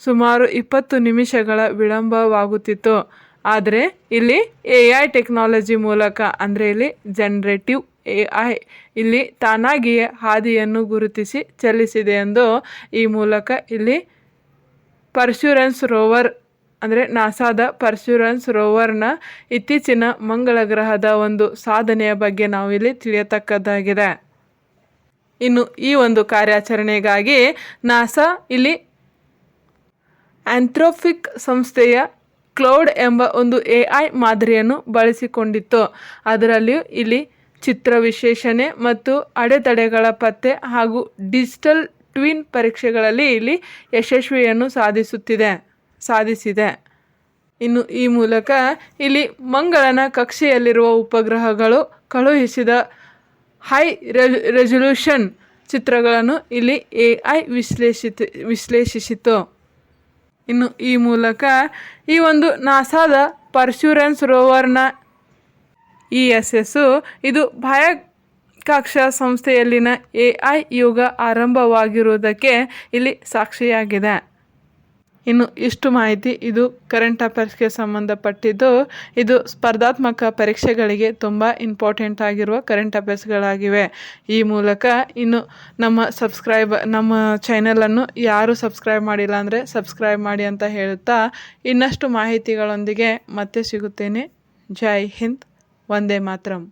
ಸುಮಾರು ಇಪ್ಪತ್ತು ನಿಮಿಷಗಳ ವಿಳಂಬವಾಗುತ್ತಿತ್ತು. ಆದರೆ ಇಲ್ಲಿ ಎ ಐ ಟೆಕ್ನಾಲಜಿ ಮೂಲಕ ಅಂದರೆ ಇಲ್ಲಿ ಜನ್ರೇಟಿವ್ ಇಲ್ಲಿ ತಾನಾಗಿಯೇ ಹಾದಿಯನ್ನು ಗುರುತಿಸಿ ಚಲಿಸಿದೆ ಎಂದು ಈ ಮೂಲಕ ಇಲ್ಲಿ ಪರ್ಶುರೆನ್ಸ್ ರೋವರ್, ಅಂದರೆ ನಾಸಾದ ಪರ್ಶುರೆನ್ಸ್ ರೋವರ್ನ ಇತ್ತೀಚಿನ ಮಂಗಳ ಗ್ರಹದ ಒಂದು ಸಾಧನೆಯ ಬಗ್ಗೆ ನಾವು ಇಲ್ಲಿ ತಿಳಿಯತಕ್ಕದ್ದಾಗಿದೆ. ಇನ್ನು ಈ ಒಂದು ಕಾರ್ಯಾಚರಣೆಗಾಗಿ ನಾಸಾ ಇಲ್ಲಿ ಆಂಥ್ರೋಫಿಕ್ ಸಂಸ್ಥೆಯ ಕ್ಲೌಡ್ ಎಂಬ ಒಂದು ಎ ಐ ಮಾದರಿಯನ್ನು ಬಳಸಿಕೊಂಡಿತ್ತು. ಅದರಲ್ಲಿಯೂ ಇಲ್ಲಿ ಚಿತ್ರ ವಿಶ್ಲೇಷಣೆ ಮತ್ತು ಅಡೆತಡೆಗಳ ಪತ್ತೆ ಹಾಗೂ ಡಿಜಿಟಲ್ ಟ್ವಿನ್ ಪರೀಕ್ಷೆಗಳಲ್ಲಿ ಇಲ್ಲಿ ಯಶಸ್ವಿಯನ್ನು ಸಾಧಿಸುತ್ತಿದೆ, ಸಾಧಿಸಿದೆ. ಇನ್ನು ಈ ಮೂಲಕ ಇಲ್ಲಿ ಮಂಗಳನ ಕಕ್ಷೆಯಲ್ಲಿರುವ ಉಪಗ್ರಹಗಳು ಕಳುಹಿಸಿದ ಹೈ ರೆಸೊಲ್ಯೂಷನ್ ಚಿತ್ರಗಳನ್ನು ಇಲ್ಲಿ ಎ ಐ ವಿಶ್ಲೇಷಿತ, ವಿಶ್ಲೇಷಿಸಿತು. ಇನ್ನು ಈ ಮೂಲಕ ಈ ಒಂದು ನಾಸಾದ ಪರ್ಶ್ಯೂರೆನ್ಸ್ ರೋವರ್ನ ಇ ಎಸ್ ಎಸ್ಸು ಇದು ಬಾಹ್ಯಾಕಾಶ ಸಂಸ್ಥೆಯಲ್ಲಿನ ಎ ಐ ಯುಗ ಆರಂಭವಾಗಿರುವುದಕ್ಕೆ ಇಲ್ಲಿ ಸಾಕ್ಷಿಯಾಗಿದೆ. ಇನ್ನು ಇಷ್ಟು ಮಾಹಿತಿ ಇದು ಕರೆಂಟ್ ಅಫೇರ್ಸ್ಗೆ ಸಂಬಂಧಪಟ್ಟಿದ್ದು, ಇದು ಸ್ಪರ್ಧಾತ್ಮಕ ಪರೀಕ್ಷೆಗಳಿಗೆ ತುಂಬ ಇಂಪಾರ್ಟೆಂಟ್ ಆಗಿರುವ ಕರೆಂಟ್ ಅಫೇರ್ಸ್ಗಳಾಗಿವೆ ಈ ಮೂಲಕ ಇನ್ನು ನಮ್ಮ ಸಬ್ಸ್ಕ್ರೈಬ್ ನಮ್ಮ ಚಾನಲನ್ನು ಯಾರು ಸಬ್ಸ್ಕ್ರೈಬ್ ಮಾಡಿಲ್ಲ ಅಂದರೆ ಸಬ್ಸ್ಕ್ರೈಬ್ ಮಾಡಿ ಅಂತ ಹೇಳುತ್ತಾ ಇನ್ನಷ್ಟು ಮಾಹಿತಿಗಳೊಂದಿಗೆ ಮತ್ತೆ ಸಿಗುತ್ತೇನೆ. ಜೈ ಹಿಂದ್. ವಂದೇ ಮಾತರಂ